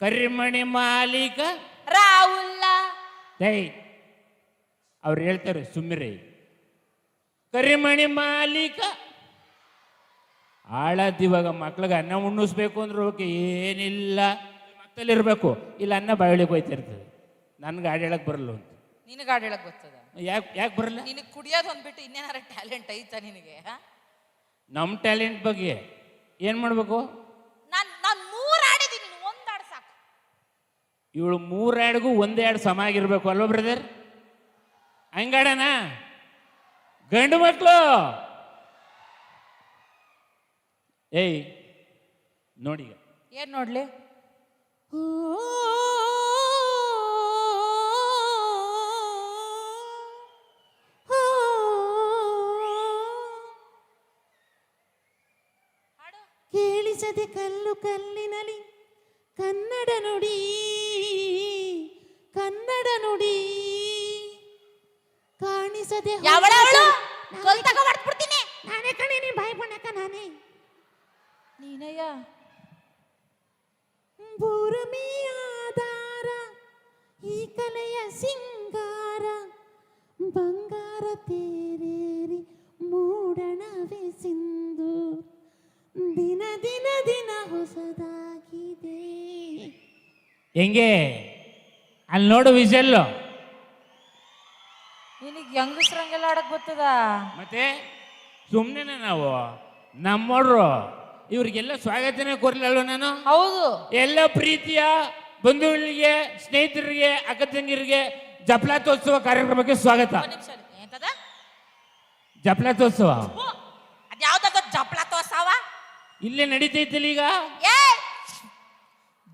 ಕರಿಮಣಿ ಮಾಲೀಕ ರಾಹುಲ್ಲ ದೈ ಅವ್ರು ಹೇಳ್ತಾರೆ ಸುಮ್ಮಿರಿ ಕರಿಮಣಿ ಮಾಲೀಕ ಆಳದ್ ಇವಾಗ ಮಕ್ಳಿಗೆ ಅನ್ನ ಉಣ್ಣಿಸ್ಬೇಕು ಅಂದ್ರೆ ಓಕೆ ಏನಿಲ್ಲ. ಮತ್ತಲ್ಲಿರ್ಬೇಕು ಇಲ್ಲ ಅನ್ನ ಬಾಯಳಿಗೆ ಹೋಯ್ತಿರ್ತದೆ. ನನ್ಗೆ ಹಾಡು ಹೇಳಕ್ ಬರಲ್ಲ ಅಂತ. ನಿನಗೆ ಹಾಡು ಹೇಳಕ್ ಗೊತ್ತದ ಯಾಕೆ ಯಾಕೆ ಬರಲ್ಲ? ನಿನಗೆ ಕುಡಿಯೋದು ಅಂದ್ಬಿಟ್ಟು ಇನ್ನೇನಾರ ಟ್ಯಾಲೆಂಟ್ ಐತಾ ನಿನಗೆ ನಮ್ಮ ಟ್ಯಾಲೆಂಟ್ ಬಗ್ಗೆ ಏನು ಮಾಡಬೇಕು? ನಾನು ನಾನು ಮೂರು ಆಡಿದ್ದೀನಿ ನೀನು ಒಂದು ಸಾಕು. ಇವಳು ಮೂರು ಆಡ್ಗೂ ಒಂದೇ ಹಾಡು ಸಮ ಆಗಿರ್ಬೇಕು ಅಲ್ವಾ ಬ್ರದರ್ ಹಂಗಾಡಣ ಗಂಡು ಮಕ್ಕಳು ಏಯ್ ನೋಡಿ ಏನು ಏನ್ ನೋಡ್ಲಿ? ಮೆಚ್ಚದೆ ಕಲ್ಲು ಕಲ್ಲಿನಲ್ಲಿ ಕನ್ನಡ ನುಡಿ ಕನ್ನಡ ನುಡಿ. ಕಾಣಿಸದೆ ಯಾವಳ ಅವಳು? ನಾನೇ ಕಣೆ ನೀನ್ ಬಾಯಿ ಬಣ್ಣಕ್ಕ ನಾನೇ. ನೀನಯ್ಯ. ಭೂರಮಿಯಾದಾರ ಈ ಕಲೆಯ ಸಿಂಗಾರ ಬಂಗಾರ ತೇರೇರಿ ಮೂಡಣವೇ ಸಿಂಧು ದಿನ ದಿನ ದಿನ ಹೊಸದಾಗಿದೆ. ಹೆಂಗೆ? ಅಲ್ಲಿ ನೋಡು ವಿಜಲ್. ನಿನಗೆ ಹೆಂಗಸ್ರಂಗೆಲ್ಲ ಆಡಕ್ ಬರ್ತದ ಮತ್ತೆ ಸುಮ್ಮನೆ ನಾವು ನಮ್ಮೋಡ್ರು ಇವ್ರಿಗೆಲ್ಲ ಸ್ವಾಗತನೇ ಕೊರ್ಲಲ್ವ ನಾನು? ಹೌದು. ಎಲ್ಲ ಪ್ರೀತಿಯ ಬಂಧುಗಳಿಗೆ ಸ್ನೇಹಿತರಿಗೆ ಅಕ್ಕ ತಂಗಿರಿಗೆ ಜಪ್ಲಾತೋತ್ಸವ ಕಾರ್ಯಕ್ರಮಕ್ಕೆ ಸ್ವಾಗತ. ಜಪಲಾತೋತ್ಸವ ತೋರ್ಸಾವ? ಇಲ್ಲೇ ನಡೀತೈತಿಲ್ಲ ಈಗ? ಏ!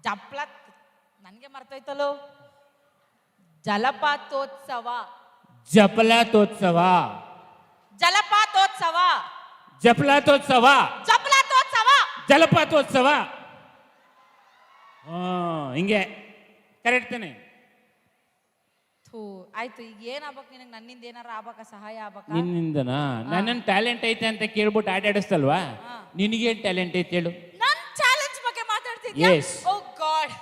ಜಪ್ಲ ನನಗೆ ಮರ್ತೋಯ್ತಲ್ಲೋ. ಜಲಪಾತೋತ್ಸವ. ಜಪಲಾತೋತ್ಸವ. ಜಲಪಾತೋತ್ಸವ. ಜಪಲಾತೋತ್ಸವ. ಜಪಲಾತೋತ್ಸವ. ಜಲಪಾತೋತ್ಸವ. ಹಾ ಹಿಂಗೆ. ಕರೆಕ್ಟ್ ತಾನೆ? ಥೂ ಆಯ್ತು ಈಗ ಏನ್ ಆಗ್ಬೇಕು ನಿನಗೆ? ನನ್ನಿಂದ ಏನಾರ ಆಗ್ಬೇಕ? ಸಹಾಯ ಆಗ್ಬೇಕ? ನಿನ್ನಿಂದನಾ? ನನ್ನ ಟ್ಯಾಲೆಂಟ್ ಐತೆ ಅಂತ ಕೇಳ್ಬಿಟ್ಟು ಆಟಾಡಿಸ್ತಲ್ವಾ? ನಿನಗೇನ್ ಟ್ಯಾಲೆಂಟ್ ಐತೆ ಹೇಳು. ನನ್ ಚಾಲೆಂಜ್ ಬಗ್ಗೆ ಮಾತಾಡ್ತಿದ್ಯಾ? Yes. ಓ ಗಾಡ್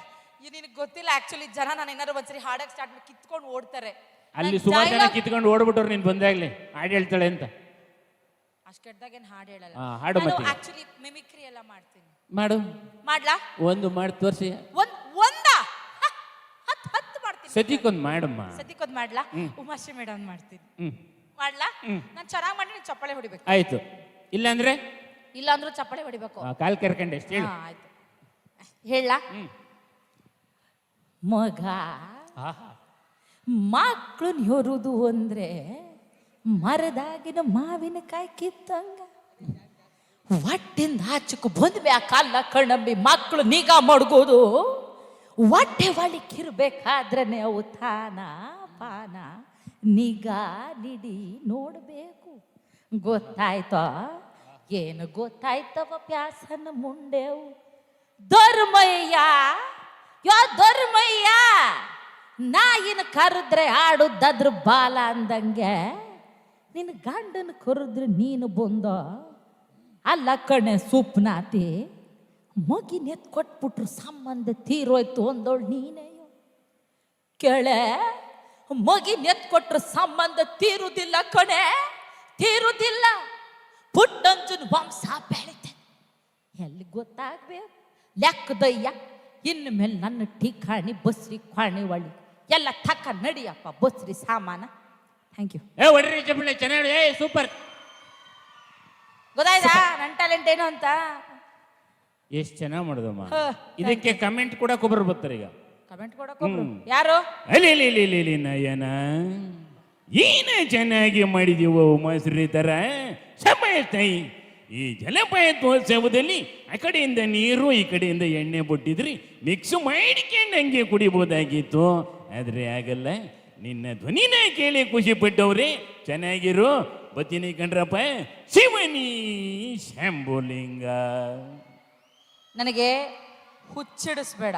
ಇದು ನಿನಗೆ ಗೊತ್ತಿಲ್ಲ ಆಕ್ಚುಲಿ ಜನ ನಾನು ಏನಾರು ಒಂದ್ಸರಿ ಹಾಡಕ್ ಸ್ಟಾರ್ಟ್ ಮಾಡಿ ಕಿತ್ಕೊಂಡು ಓಡ್ತಾರೆ. ಅಲ್ಲಿ ಸುಮಾರು ಜನ ಕಿತ್ಕೊಂಡು ಓಡ್ಬಿಟ್ಟವ್ರು ನೀನು ಬಂದಾಗ್ಲಿ ಹಾಡು ಹೇಳ್ತಾಳೆ ಅಂತ. ಅಷ್ಟು ಏನ್ ಹಾಡು ಹೇಳಲ್ಲ. ಹಾಡು ನಾನು ಮತ್ತೆ. ಆಕ್ಚುಲಿ ಮಿಮಿಕ್ರಿ ಎಲ್ಲ ಮಾಡ್ತೀನಿ. ಮಾಡು. ಮಾಡ್ಲಾ? ಒಂದು ಮಾಡಿ ತೋರಿಸಿ. ಒಂದ್ ಸತಿಕೊಂದು ಮಾಡಮ್ಮ. ಸತಿಕೊಂದ್ ಮಾಡ್ಲಾ? ಉಮಾಶ್ರೀ ಮೇಡಮ್ ಮಾಡ್ತೀನಿ. ಮಾಡ್ಲಾ? ನಾನು ಚೆನ್ನಾಗಿ ಮಾಡಿ ನೀನ್ ಚಪ್ಪಾಳೆ ಹೊಡಿಬೇಕು. ಆಯ್ತು. ಇಲ್ಲಾಂದ್ರೆ? ಇಲ್ಲ ಅಂದ್ರೂ ಚಪ್ಪಾಳೆ ಹೊಡಿಬೇಕು. ಕಾಲ್ ಕೆರ್ಕಂಡೆ ಎಷ್ಟು ಹೇಳು. ಆಯ್ತು. ಹೇಳ ಮಗ. ಮಕ್ಕಳು ಹೊರುದು ಅಂದ್ರೆ ಮರದಾಗಿನ ಮಾವಿನಕಾಯಿ ಕಿತ್ತಂಗ. ಹೊಟ್ಟಿಂದ ಬಂದ್ವಿ ಆ ಕಾಲ ಕಣ್ಣಂಬಿ ಮಕ್ಕಳು ನಿಗಾ ಮಡ್ಗೋದು ಹೊಟ್ಟೆ ಒಳಿಕಿರ್ಬೇಕಾದ್ರೆ ನೀವು ತಾನ ಪಾನ. ನಿಗಾ ನಿಡಿ ನೋಡಬೇಕು. ಗೊತ್ತಾಯ್ತ? ಏನು ಗೊತ್ತಾಯ್ತವ ಪ್ಯಾಸನ ಮುಂಡೆವು? ಧರ್ಮಯ್ಯ, ಯೋ ಧರ್ಮಯ್ಯ, ನಾಯಿನ ಕರೆದ್ರೆ ಆಡುದದ್ರ ಬಾಲ ಅಂದಂಗೆ ನಿನ್ನ ಗಂಡನ ಕರೆದ್ರೆ ನೀನು ಬಂದ? ಅಲ್ಲ ಕಣೆ, ಸುಪ್ನಾತಿ. ಮಗಿನ ಎತ್ ಕೊಟ್ಬಿಟ್ರು ಸಂಬಂಧ ತೀರೋಯ್ತು ಅಂದವಳು ನೀನೇ. ಕೇಳೆ ಮಗಿನ ಎತ್ ಕೊಟ್ರು ಸಂಬಂಧ ತೀರುದಿಲ್ಲ ಕಣೆ ತೀರುದಿಲ್ಲ. ಪುಟ್ಟಂಜನ ವಂಶ ಬೆಳಿತೆ. ಎಲ್ಲಿ ಗೊತ್ತಾಗ್ಬೇಕು? ಲೆಕ್ಕದಯ್ಯ ಇನ್ನು ಮೇಲೆ ನನ್ನ ಠಿಕಾಣಿ ಬಸ್ರಿ ಕ್ವಾಣಿ ಒಳ್ಳಿ. ಎಲ್ಲ ತಕ್ಕ ನಡಿಯಪ್ಪ ಬಸ್ರಿ ಸಾಮಾನ. ಥ್ಯಾಂಕ್ ಯು ಏ ಒಡ್ರಿ ಚಪ್ಪಲಿ ಚೆನ್ನಾಗಿ ಏ ಸೂಪರ್. ಗೊತ್ತಾಯ್ತಾ? ನನ್ನ ಟ್ಯಾಲೆಂಟ್ ಏನು ಅಂತ? ಎಷ್ಟು ಚೆನ್ನಾಗಿ ಮಾಡಿದಮ್ಮ? ಹ, ಇದಕ್ಕೆ ಕಮೆಂಟ್ ಕೂಡ ಕೊಬ್ಬರು ಬರ್ತಾರೆ ಈಗ. ಕಮೆಂಟ್ ಕೊಡಕ್ ಒಬ್ರು ಯಾರು? ಅಲ್ಲಿ ಇಲ್ಲಿ ಇಲ್ಲಿ ಇಲ್ಲಿ ಇಲ್ಲಿ ನಯನ. ಏನ ಚೆನ್ನಾಗಿ ಮಾಡಿದೀವೋ ಮೈಸೂರಿ ತರ ಸಮಯ ತಾಯಿ ಈ ಜಲಪಾತೋತ್ಸವದಲ್ಲಿ ಆ ಕಡೆಯಿಂದ ನೀರು ಈ ಕಡೆಯಿಂದ ಎಣ್ಣೆ ಬಿಟ್ಟಿದ್ರಿ. ಮಿಕ್ಸ್ ಮಾಡಿಕೊಂಡು ಹಂಗೆ ಕುಡಿಬೋದಾಗಿತ್ತು. ಆದ್ರೆ ಆಗಲ್ಲ. ನಿನ್ನ ಧ್ವನಿನ ಕೇಳಿ ಖುಷಿ ಪಟ್ಟವ್ರೆ. ಚೆನ್ನಾಗಿರು. ಬತ್ತೀನಿ ಕಂಡ್ರಪ್ಪ ಶಿವನಿ ಶಂಭುಲಿಂಗ. ನನಗೆ ಹುಚ್ಚಿಡಿಸ್ಬೇಡ.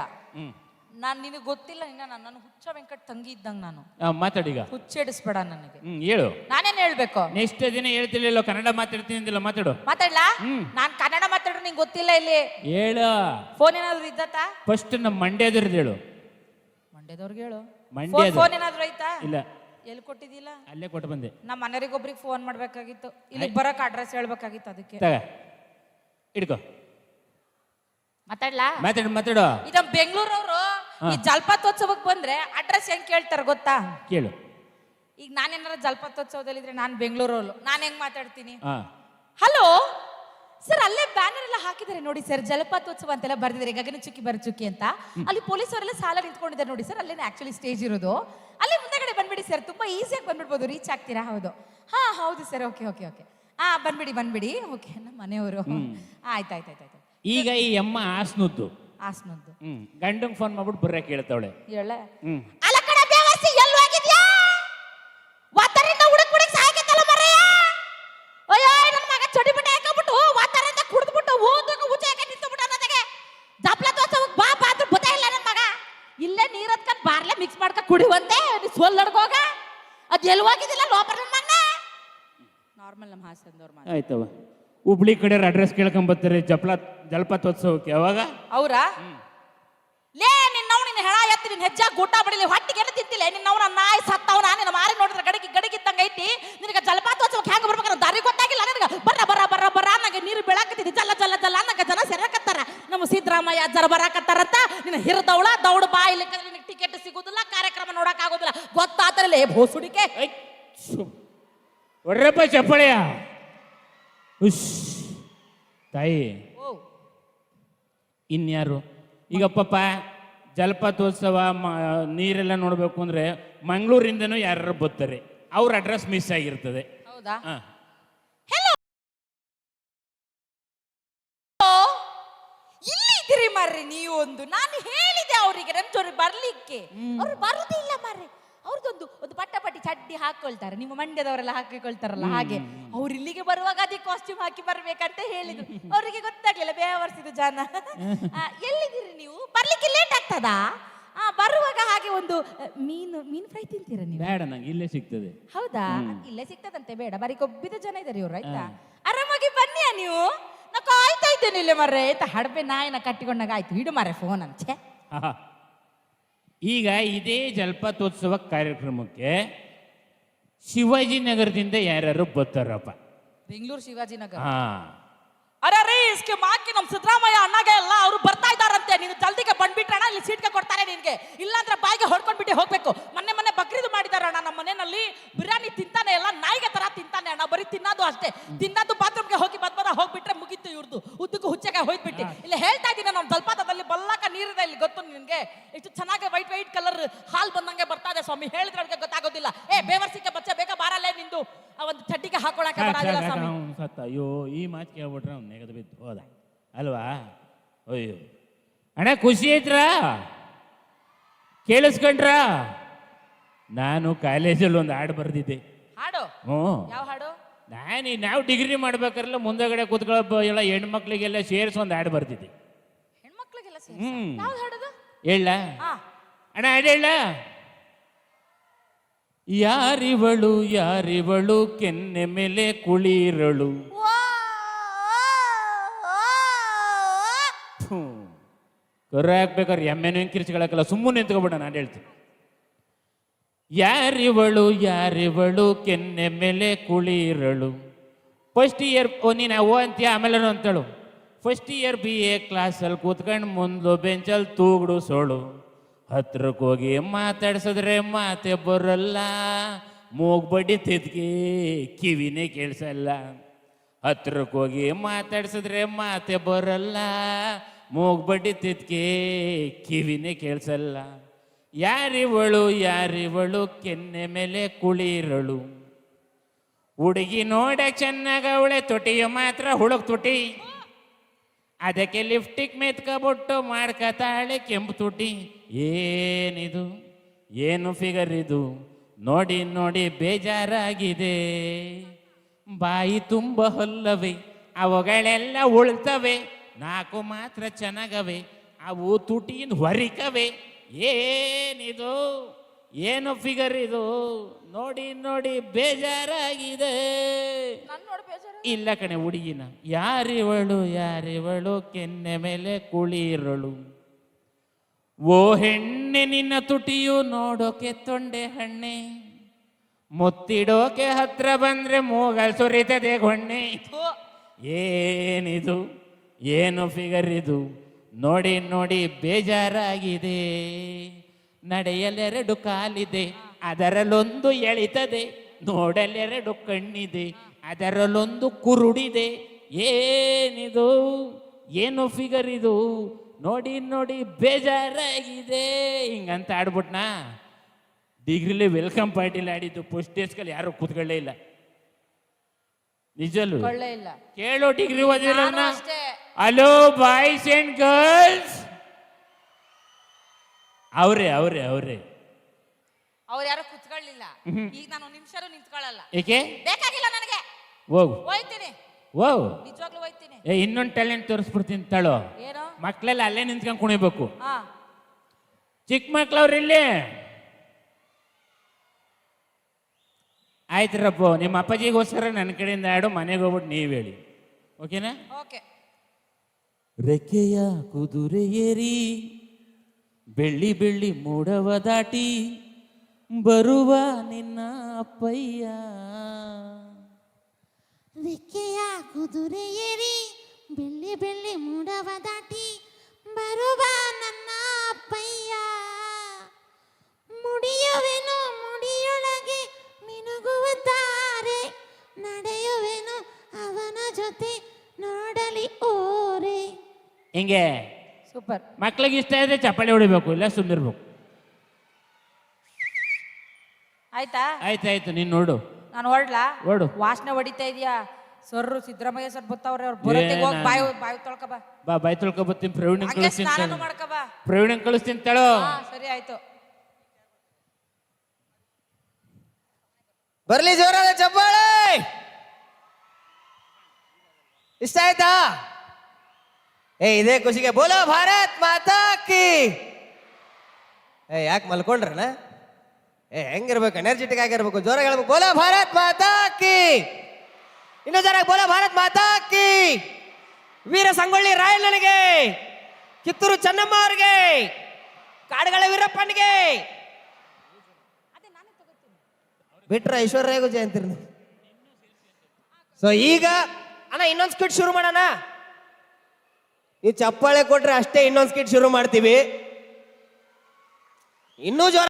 ನಾನು ನಿನಗೆ ಗೊತ್ತಿಲ್ಲ ನಿನ್ನ ನನ್ನ ಹುಚ್ಚ ವೆಂಕಟ್ ತಂಗಿ ಇದ್ದಂಗ ನಾನು. ಮಾತಾಡಿಗ? ಹುಚ್ಚಿಡಿಸ್ಬೇಡ ನನಗೆ. ಹೇಳು. ನಾನೇನ್ ಹೇಳ್ಬೇಕು? ನೆಕ್ಸ್ಟ್ ದಿನ ಹೇಳ್ತಿರ್ಲಿಲ್ಲ ಕನ್ನಡ ಮಾತಾಡ್ತೀನಿ ಅಂದಿಲ್ಲ ಮಾತಾಡು. ಮಾತಾಡ್ಲ. ನಾನ್ ಕನ್ನಡ ಮಾತಾಡ್ರು ನಿಂಗೆ ಗೊತ್ತಿಲ್ಲ ಇಲ್ಲಿ. ಹೇಳು. ಫೋನ್ ಏನಾದ್ರು ಇದ್ದತಾ ಫಸ್ಟ್ ನಮ್ಮ ಮಂಡ್ಯದ್ರದ್ದು ಹೇಳು. ಮಂಡ್ಯದವ್ರಿಗೆ ಹೇಳು. ಮಂಡ್ಯ ಫೋನ್ ಏನಾದ್ರು ಐತಾ ಇಲ್ಲ. ಎಲ್ಲಿ ಕೊಟ್ಟಿದ್ದಿಲ್ಲ ಅಲ್ಲೇ ಕೊಟ್ಟು ಬಂದೆ. ನಮ್ಮ ಮನೆಯವರಿಗೊಬ್ರಿಗೆ ಫೋನ್ ಮಾಡ್ಬೇಕಾಗಿತ್ತು. ಇಲ್ಲಿ ಬರಕ್ ಅಡ್ರೆಸ್ ಹೇಳ್ಬೇಕಾಗಿತ್ತು ಅದಕ್ಕೆ. ಹಿಡ್ಕೋ. ಮಾತಾಡ್ಲಾ? ಮಾತಾಡು ಮಾತಾಡು. ಈ ನಮ್ ಬೆಂಗಳೂರವ್ರು ಈ ಜಲಪಾತೋತ್ಸವಕ್ಕೆ ಬಂದ್ರೆ ಅಡ್ರೆಸ್ ಹೆಂಗ್ ಕೇಳ್ತಾರ ಗೊತ್ತಾ? ಕೇಳು. ಈಗ ನಾನೇನಾರ ಜಲಪಾತೋತ್ಸವದಲ್ಲಿ ಇದ್ರೆ ನಾನು ಬೆಂಗಳೂರವ್ರು ನಾನು ಹೆಂಗ್ ಮಾತಾಡ್ತೀನಿ? ಹಾ. ಹಲೋ? ಸರ್ ಅಲ್ಲೇ ಬ್ಯಾನರ್ ಎಲ್ಲ ಹಾಕಿದ್ದಾರೆ ನೋಡಿ ಸರ್ ಜಲಪಾತೋತ್ಸವ ಅಂತೆಲ್ಲ ಬರ್ದಿದ್ದಾರೆ. ಗಗನ ಚುಕ್ಕಿ ಬರ ಚುಕ್ಕಿ ಅಂತ ಅಲ್ಲಿ ಪೊಲೀಸವರೆಲ್ಲ ಸಾಲ ನಿಂತ್ಕೊಂಡಿದ್ದಾರೆ ನೋಡಿ ಸರ್ ಅಲ್ಲೇ ಆಕ್ಚುಲಿ ಸ್ಟೇಜ್ ಇರೋದು. ಅಲ್ಲಿ ಮುಂದೆಗಡೆ ಬಂದ್ಬಿಡಿ ಸರ್ ತುಂಬಾ ಈಸಿಯಾಗಿ ಬಂದ್ಬಿಡ್ಬೋದು ರೀಚ್ ಆಗ್ತೀರಾ? ಹೌದು. ಹಾ ಹೌದು ಸರ್ ಓಕೆ ಓಕೆ ಓಕೆ ಹಾ ಬಂದ್ಬಿಡಿ ಬಂದ್ಬಿಡಿ. ಓಕೆ ನಮ್ಮ ಮನೆಯವರು. ಆಯ್ತು ಆಯ್ತು ಆಯ್ತು ಆಯ್ತು. ಈಗ ಈ ಅಮ್ಮ ಆಸ್ನುದ್ದು ಆಸ್ನದ್ದು ಹ್ಮ್ ಗಂಡಂಗ್ ಫೋನ್ ಮಾಡ್ಬಿಟ್ಟು ಬರ್ರೆ ಕೇಳ್ತಾವಳೆ. ಹೇಳ? ಹ್ಮ್. ಅಲ್ಲ ಕಡೆ ಬೇವಸಿ ಎಲ್ಲಿ ಹೋಗಿದ್ಯಾ? ವಾತರಿಂದ ಹುಡುಕ್ ಹುಡುಕ್ ಸಾಯ್ಕತ್ತಲ್ಲ ಮರೆಯ? ಅಯ್ಯೋ ನನ್ನ ಮಗ ಚಡಿ ಬಿಟ್ಟ ಹಾಕಬಿಟ್ಟು ವಾತರಿಂದ ಕುಡಿದ್ಬಿಟ್ಟು ಓದಾಗ ಉಚ್ಚ ಹಾಕಿ ನಿಂತುಬಿಟ್ಟು ಅನ್ನೋದಕ್ಕೆ ಜಪ್ಲ ದೋಸವಕ್ಕೆ ಬಾ ಬಾ ಅಂದ್ರೆ ಗೊತ್ತೇ ಇಲ್ಲ ನನ್ನ ಮಗ. ಇಲ್ಲೇ ನೀರ್ ಹತ್ಕೊಂಡ್ ಬಾರ್ಲೆ ಮಿಕ್ಸ್ ಮಾಡ್ಕ ಕುಡಿವಂತೆ ನೀ ಸೊಲ್ಲಡ್ಗೋಗ ಅದ್ ಎಲ್ಲಿ ಹೋಗಿದ್ದಿಲ್ಲ ಲೋಪರ್ ನನ್ನ ಮಗನ? ನಾರ್ಮಲ್ ನಮ್ಮ ಹಾಸನದವ್ರ ಮಾತು. ಆಯ್ತವ ಹುಬ್ಳಿ ಕಡೆ ಅಡ್ರೆಸ್ ಕೇಳ್ಕೊಂಬರ್ತಾರೆ ಜಪ್ಲ ಜಲಪಾತೋತ್ಸವಕ್ಕೆ. ಯಾವಾಗ? ಅವ್ರಾ? ಲೇ ನಿನ್ನವ್ ನಿನ್ನ ಹೆಣ ಎತ್ತಿ ನಿನ್ನ ಹೆಜ್ಜಾಗ ಗೂಟ ಬಡಿಲಿ ಹೊಟ್ಟಿಗೆ ಏನು ತಿಂತಿಲ್ಲ. ನಿನ್ನವನ ನಾಯಿ ಸತ್ತವನ ನಿನ್ನ ಮಾರಿ ನೋಡಿದ್ರೆ ಗಡಿಗೆ ಗಡಿಗಿದ್ದಂಗ ಐತಿ. ನಿನಗೆ ಜಲಪಾತೋತ್ಸವಕ್ಕೆ ಹೆಂಗ ಬರ್ಬೇಕಂತ ದಾರಿ ಗೊತ್ತಾಗಿಲ್ಲ ನಿನಗೆ. ಬರ್ರ ಬರ ಬರ ಬರ ನಂಗೆ ನೀರು ಬೆಳಕತ್ತಿದ್ದಿ. ಜಲ ಜಲ ಜಲ ನಂಗೆ ಜನ ಸೆರಕತ್ತಾರ. ನಮ್ಮ ಸಿದ್ದರಾಮಯ್ಯ ಜರ ಬರಾಕತ್ತಾರಂತ. ನಿನ್ನ ಹಿರಿದವಳ ದೌಡ್ ಬಾ ಇಲ್ಲಿಕ್ಕೆ ನಿನಗೆ ಟಿಕೆಟ್ ಸಿಗೋದಿಲ್ಲ ಕಾರ್ಯಕ್ರಮ ನೋಡಕ್ ಆಗೋದಿಲ್ಲ. ಗೊತ್ತಾತರಲ್ಲೇ ಭೋಸುಡಿಕೆ. ಶು. ಚಪ್ಪಳೆಯ. ಉಶ್. ತಾಯಿ. ಓ ಇನ್ಯಾರು? ಈಗ ಪಾಪ ಜಲಪಾತೋತ್ಸವ ನೀರೆಲ್ಲ ನೋಡಬೇಕು ಅಂದ್ರೆ ಮಂಗಳೂರಿಂದನೂ ಯಾರು ಬರ್ತಾರೆ. ಅವ್ರ ಅಡ್ರೆಸ್ ಮಿಸ್ ಆಗಿರ್ತದೆ. ಹೌದಾ? ಇಲ್ಲಿ ಮಾರ್ರಿ ನೀವು ಒಂದು ನಾನು ಹೇಳಿದೆ ಅವರಿಗೆ ನಮ್ ಬರ್ಲಿಕ್ಕೆ. ಅವ್ರು ಬರುದಿಲ್ಲ ಮಾರ್ರಿ. ಅವ್ರದ್ದೊಂದು ಒಂದು ಪಟ್ಟ ಪಟ್ಟಿ ಚಡ್ಡಿ ಹಾಕೊಳ್ತಾರೆ. ನಿಮ್ಮ ಮಂಡ್ಯದವರೆಲ್ಲ ಹಾಕಿಕೊಳ್ತಾರಲ್ಲ ಹಾಗೆ. ಅವ್ರು ಇಲ್ಲಿಗೆ ಬರುವಾಗ ಅದೇ ಕಾಸ್ಟ್ಯೂಮ್ ಹಾಕಿ ಬರ್ಬೇಕಂತ ಹೇಳಿದ್ರು. ಅವರಿಗೆ ಗೊತ್ತಾಗ್ಲಿಲ್ಲ ಬೇವರ್ಸಿದ ಜನ. ಎಲ್ಲಿದ್ದೀರಿ ನೀವು? ಬರ್ಲಿಕ್ಕೆ ಲೇಟ್ ಆಗ್ತದಾ? ಆ ಬರುವಾಗ ಹಾಗೆ ಒಂದು ಮೀನು ಮೀನು ಫ್ರೈ ತಿಂತೀರ ನೀವು? ಬೇಡ ನಂಗೆ ಇಲ್ಲೇ ಸಿಗ್ತದೆ. ಹೌದಾ? ಇಲ್ಲೇ ಸಿಗ್ತದಂತೆ ಬೇಡ. ಬರೀ ಕೊಬ್ಬಿದ ಜನ ಇದ್ದಾರೆ ಇವ್ರು ಆಯ್ತಾ? ಆರಾಮಾಗಿ ಬನ್ನಿಯಾ ನೀವು? ನಾ ಕಾಯ್ತಾ ಇದ್ದೇನೆ ಇಲ್ಲೇ ಮರ್ರೆ. ಆಯ್ತಾ? ಹಡಬೆ ನಾಯಿನ ಕಟ್ಟಿಕೊಂಡಾಗ ಆಯ್ತು. ಇಡು ಮಾರೆ ಫೋನ್ ಅಂತೆ. ಈಗ ಇದೇ ಜಲಪಾತೋತ್ಸವ ಕಾರ್ಯಕ್ರಮಕ್ಕೆ ಶಿವಾಜಿನಗರದಿಂದ ಯಾರ್ಯಾರು ಬರ್ತಾರಪ್ಪ? ಬೆಂಗಳೂರು ಶಿವಾಜಿನಗರ ಹಾ. ಅರೆ ರೀ ಇಸ್ಕೆ ಮಾಕಿ ನಮ್ ಸಿದ್ದರಾಮಯ್ಯ ಅಣ್ಣಗೆ ಎಲ್ಲ ಅವ್ರು ಬರ್ತಾ ಇದಾರಂತೆ ನೀನು ಜಲ್ದಿಗೆ ಬಂದ್ಬಿಟ್ರಣ್ಣ ಇಲ್ಲಿ ಸೀಟ್ಗೆ ಕೊಡ್ತಾರೆ ನಿನ್ಗೆ. ಇಲ್ಲಾಂದ್ರೆ ಬಾಯಿಗೆ ಹೊಡ್ಕೊಂಡ್ಬಿಟ್ಟು ಹೋಗ್ಬೇಕು. ಮೊನ್ನೆ ಮೊನ್ನೆ ಬಕ್ರೀದ್ ಮಾಡಿದಾರೆ ಅಣ್ಣ ನಮ್ಮ ಮನೆಯಲ್ಲಿ. ಬಿರಿಯಾನಿ ತಿಂತಾನೆ ಎಲ್ಲ ನಾಯಿಗೆ ತರ ತಿಂತಾನೆ ಅಣ್ಣ. ಬರೀ ತಿನ್ನೋದು ಅಷ್ಟೇ. ತಿನ್ನೋದು ಬಾತ್ರೂಮ್ಗೆ ಹೋಗಿ ಮುಗೀತು ಇವ್ರದ್ದು ಉದ್ದಕ್ಕೂ ಹುಚ್ಚಗೆ ಹೋಯ್ಬಿಟ್ಟು. ಇಲ್ಲಿ ಹೇಳ್ತಾ ಇದ್ದೀನಿ ನಮ್ಮ ಜಲಪಾತದಲ್ಲಿ ಬಲ್ಲಕ ನೀರಿದೆ ಇಲ್ಲಿ ಗೊತ್ತು ನಿನಗೆ? ಎಷ್ಟು ಚೆನ್ನಾಗಿ ವೈಟ್ ವೈಟ್ ಕಲರ್ ಹಾಲ್ ಬಂದಂಗೆ ಬರ್ತಾ ಇದೆ ಸ್ವಾಮಿ. ಹೇಳಿದ್ರೆ ಅವ್ರಿಗೆ ಗೊತ್ತಾಗೋದಿಲ್ಲ. ಏ ಬೇವರ್ಸಿಕೆ ಬಚ್ಚ ಬೇಗ ಬಾರಲ್ಲೇ ನಿಂದು. ಆ ಒಂದು ಚಡ್ಡಿಗೆ ಹಾಕೊಳಕ್ಕೆ ಬರೋದಿಲ್ಲ ಸ್ವಾಮಿ. ಸತ್ತ. ಅಯ್ಯೋ ಈ ಮಾತು ಕೇಳ್ಬಿಟ್ರೆ ಅವ್ನು ನೆಗದ ಬಿದ್ದು ಹೋದ. ಅಲ್ವಾ? ಅಯ್ಯೋ. ಅಣ್ಣ ಖುಷಿ ಐತ್ರಾ? ಕೇಳಿಸ್ಕೊಂಡ್ರ? ನಾನು ಕಾಲೇಜಲ್ಲಿ ಒಂದು ಹಾಡು ಬರೆದಿದ್ದೆ. ಹಾಡು? ಹ್ಞೂ ಯಾವ ಹಾಡು? ನಾನು ನಾವು ಡಿಗ್ರಿ ಮಾಡ್ಬೇಕಾರಲ್ಲ ಮುಂದಗಡೆ ಕೂತ್ಕೊಳ್ಳೋ ಎಲ್ಲ ಹೆಣ್ಮಕ್ಳಿಗೆಲ್ಲ ಸೇರಿಸಿ ಒಂದು ಹಾಡು ಬರ್ತಿದ್ದೆ ಹೆಣ್ಮಕ್ಳಿಗೆಲ್ಲ ಹ್ಮ್. ಯಾವ್ದು ಹಾಡೋದು? ಹೇಳ. ಹಾ ಅಣ್ಣ ಹಾಡು ಹೇಳ. ಯಾರಿವಳು ಯಾರಿವಳು ಕೆನ್ನೆ ಮೇಲೆ ಕುಳಿರಳು. ಕರೆ ಹಾಕ್ಬೇಕಾದ್ರೆ ಎಮ್ಮೆನೂ ಕಿರ್ಚ್ಕೊಳಕಲ್ಲ ಸುಮ್ಮನೆ ನಿಂತ್ಕೊಬಿಡ ನಾನು ಹೇಳ್ತೀನಿ. ಯಾರಿವಳು ಯಾರಿವಳು, ಕೆನ್ನೆ ಮೇಲೆ ಕುಳಿರಳು. ಫಸ್ಟ್ ಇಯರ್ ನೀನು ಓ ಅಂತೀಯ, ಆಮೇಲೆ ಅಂತೇಳು ಫಸ್ಟ್ ಇಯರ್ ಬಿ ಎ ಕ್ಲಾಸಲ್ಲಿ ಕೂತ್ಕೊಂಡು ಮುಂದು ಬೆಂಚಲ್ಲಿ ತೂಗುಡು ಸೋಳು. ಹತ್ರಕ್ಕೆ ಹೋಗಿ ಮಾತಾಡ್ಸಿದ್ರೆ ಮಾತೆ ಬರಲ್ಲ. ಮೂಗ್ ಬಡ್ಡಿ ತಿದ್ಗಿ ಕಿವಿನೇ ಕೇಳಿಸಲ್ಲ. ಹತ್ರಕ್ಕೆ ಹೋಗಿ ಮಾತಾಡ್ಸಿದ್ರೆ ಮಾತೆ ಬರಲ್ಲ. ಮೂಗ್ ಬಡ್ಡಿ ತಿದ್ಗಿ ಕಿವಿನೇ ಕೇಳಿಸಲ್ಲ. ಯಾರಿವಳು ಯಾರಿವಳು ಕೆನ್ನೆ ಮೇಲೆ ಕುಳಿರಳು. ಹುಡುಗಿ ನೋಡ ಚೆನ್ನಾಗವಳೆ ತೊಟಿಯ ಮಾತ್ರ ಹುಳುಕ್ ತುಟಿ. ಅದಕ್ಕೆ ಲಿಫ್ಟಿಕ್ ಮೆತ್ಕೊಬಿಟ್ಟು ಮಾಡ್ಕತಾಳೆ ಕೆಂಪು ತುಟಿ. ಏನಿದು? ಏನು ಫಿಗರ್ ಇದು? ನೋಡಿ ನೋಡಿ, ಬೇಜಾರಾಗಿದೆ. ಬಾಯಿ ತುಂಬ ಹೊಲ್ಲವೆ, ಅವುಗಳೆಲ್ಲ ಉಳ್ತವೆ. ನಾಲ್ಕು ಮಾತ್ರ ಚೆನ್ನಾಗವೆ, ಅವು ತುಟಿಯಿಂದ ಹೊರಿಕವೆ. ಏನಿದು? ಏನು ಫಿಗರ್ ಇದು? ನೋಡಿ ನೋಡಿ ಬೇಜಾರಾಗಿದೆ. ಇಲ್ಲ ಕಣೆ ಹುಡುಗಿನ. ಯಾರಿವಳು ಯಾರಿವಳು ಕೆನ್ನೆ ಮೇಲೆ ಕುಳಿರಳು. ಓ ಹೆಣ್ಣೆ ನಿನ್ನ ತುಟಿಯು ನೋಡೋಕೆ ತೊಂಡೆ ಹಣ್ಣೆ. ಮುತ್ತಿಡೋಕೆ ಹತ್ರ ಬಂದ್ರೆ ಮೂಗಲ್ ಸುರಿತದೆ ಗೊಣ್ಣೆ. ಏನಿದು? ಏನು ಫಿಗರ್ ಇದು? ನೋಡಿ ನೋಡಿ ಬೇಜಾರಾಗಿದೆ. ನಡೆಯಲೆರಡು ಕಾಲಿದೆ, ಅದರಲ್ಲೊಂದು ಎಳಿತದೆ, ನೋಡಲೆರಡು ಕಣ್ಣಿದೆ, ಅದರಲ್ಲೊಂದು ಕುರುಡಿದೆ. ಏನಿದು, ಏನು ಫಿಗರ್ ಇದು? ನೋಡಿ ನೋಡಿ ಬೇಜಾರಾಗಿದೆ. ಹಿಂಗಂತ ಆಡ್ಬಿಟ್ನಾ? ಡಿಗ್ರಿಲಿ ವೆಲ್ಕಮ್ ಪಾರ್ಟಿಲಿ ಆಡಿದ್ದು ಫಸ್ಟ್ ಡೇಸ್ಗಳು ಯಾರು ಕೂತ್ಕೊಳ್ಳೇ ಇಲ್ಲ. ನಿಜಲ್ಲೂ. ಕೊಳ್ಳೇ ಇಲ್ಲ. ಕೇಳೋ ಡಿಗ್ರಿ ಓದಿರೋನ ನಾನು ಅಷ್ಟೇ. ಹಲೋ ಬಾಯ್ಸ್ ಅಂಡ್ ಗರ್ಲ್ಸ್ ಅವರೇ ಅವ್ರೆ ಅವ್ರೆ. ಅವ್ರು ಯಾರು ಕುತ್ಕೊಳ್ಳಿಲ್ಲ ಈಗ ನಾನು ಒಂದ್ ನಿಮಿಷನೂ ನಿಂತ್ಕೊಳ್ಳಲ್ಲ. ಏಕೆ? ಬೇಕಾಗಿಲ್ಲ ನನಗೆ. ಹೋಗು. ಹೋಯ್ತೀನಿ. ಹೋಗು. ನಿಜವಾಗ್ಲೂ ಹೋಯ್ತೀನಿ. ಏ ಇನ್ನೊಂದು ಟ್ಯಾಲೆಂಟ್ ತೋರಿಸ್ಬಿಡ್ತೀನಿ ತಳೋ. ಏನು? ಮಕ್ಕಳೆಲ್ಲ ಅಲ್ಲೇ ನಿಂತ್ಕೊಂಡು ಕುಣಿಬೇಕು. ಹಾ. ಚಿಕ್ಕ ಮಕ್ಳವ್ರು ಇಲ್ಲಿ ಆಯ್ತರಪ್ಪ ನಿಮ್ಮ ಅಪ್ಪಾಜಿಗೋಸ್ಕರ ನನ್ನ ಕಡೆಯಿಂದ ಆಡು ಮನೆಗೆ ಹೋಗ್ಬಿಟ್ಟು ನೀವು ಹೇಳಿ. ಓಕೆನಾ? ಓಕೆ. ರೆಕ್ಕೆಯ ಕುದುರೆ ಏರಿ ಬೆಳ್ಳಿ ಬೆಳ್ಳಿ ಮೂಡವ ದಾಟಿ ಬರುವ ನಿನ್ನ ಅಪ್ಪಯ್ಯ. ರೆಕ್ಕೆಯ ಕುದುರೆ ಏರಿ ಬೆಳ್ಳಿ ಬೆಳ್ಳಿ ಮೂಡವ ದಾಟಿ ಬರುವ ನನ್ನ ಅಪ್ಪಯ್ಯ. ಮುಡಿಯುವೆನು ಮಿನುಗುವ ತಾರೆ ನಡೆಯುವೆನು ಅವನ ಜೊತೆ ನೋಡಲಿ ಓರೆ. ಹಿಂಗೆ? ಸೂಪರ್. ಮಕ್ಳಿಗೆ ಇಷ್ಟ ಇದ್ರೆ ಚಪ್ಪಾಳೆ ಹೊಡಿಬೇಕು ಇಲ್ಲ ಸುಮ್ಮಿರ್ಬೇಕು ಆಯ್ತಾ? ಆಯ್ತಾಯ್ತು ನೀನ್ ನೋಡು. ನಾನು ಹೊರಡ್ಲಾ? ಹೊಡು ವಾಸನೆ ಹೊಡಿತಾ ಇದೀಯಾ? ಸರ್ರು ಸಿದ್ದರಾಮಯ್ಯ ಸರ್ ಬತ್ತವ್ರೆ ಅವ್ರು ಬರೋತ್ತಿಗೆ ಹೋಗಿ ಬಾಯಿ ಬಾಯಿ ತೊಳ್ಕ ಬಾ. ಬಾ ಬಾಯ್ ತೊಳ್ಕೊ ಬರ್ತೀನಿ ಪ್ರವೀಣ್ ಹಂಗೆ ಕಳಿಸ್ತೀನಿ ಸ್ನಾನನೂ ತಳು. ಮಾಡ್ಕ ಬಾ. ಪ್ರವೀಣ್ ಕಳಿಸ್ತೀನಿ ತಳೋ ಹಾ ಸರಿ ಆಯ್ತು. ಬರ್ಲಿ ಜೋರಾದ ಚಪ್ಪಾಳೆ. ಇಷ್ಟ ಆಯ್ತಾ? ಏ, ಇದೇ ಖುಷಿಗೆ ಬೋಲೋ ಭಾರತ್ ಮಾತಾ ಕಿ. ಏ, ಯಾಕೆ ಮಲ್ಕೊಂಡ್ರನ? ಏ, ಹೆಂಗಿರ್ಬೇಕು ಎನರ್ಜೆಟಿಕ್ ಆಗಿರ್ಬೇಕು, ಜೋರಾಗಿ ಹೇಳ್ಬೇಕು, ಬೋಲೋ ಭಾರತ್ ಮಾತಾ ಕಿ. ಇನ್ನೂ ಬೋಲೋ ಭಾರತ್ ಮಾತಾ ಕಿ. ವೀರ ಸಂಗೊಳ್ಳಿ ರಾಯಣ್ಣನಿಗೆ ಕಿತ್ತೂರು ಚೆನ್ನಮ್ಮ ಅವ್ರಿಗೆ, ಕಾಡುಗಳ ವೀರಪ್ಪನಿಗೆ ಬಿಟ್ರೆ ಐಶ್ವರ್ಯಗೂ ಜಯಂತಿ ಸೊ ಈಗ ಅಣ್ಣ, ಇನ್ನೊಂದು ಸ್ಕಿಟ್ ಶುರು ಮಾಡೋಣ. ನೀವು ಚಪ್ಪಾಳೆ ಕೊಟ್ರೆ ಅಷ್ಟೇ ಇನ್ನೊಂದು ಸ್ಕಿಟ್ ಶುರು ಮಾಡ್ತೀವಿ. ಇನ್ನೂ ಜೋರ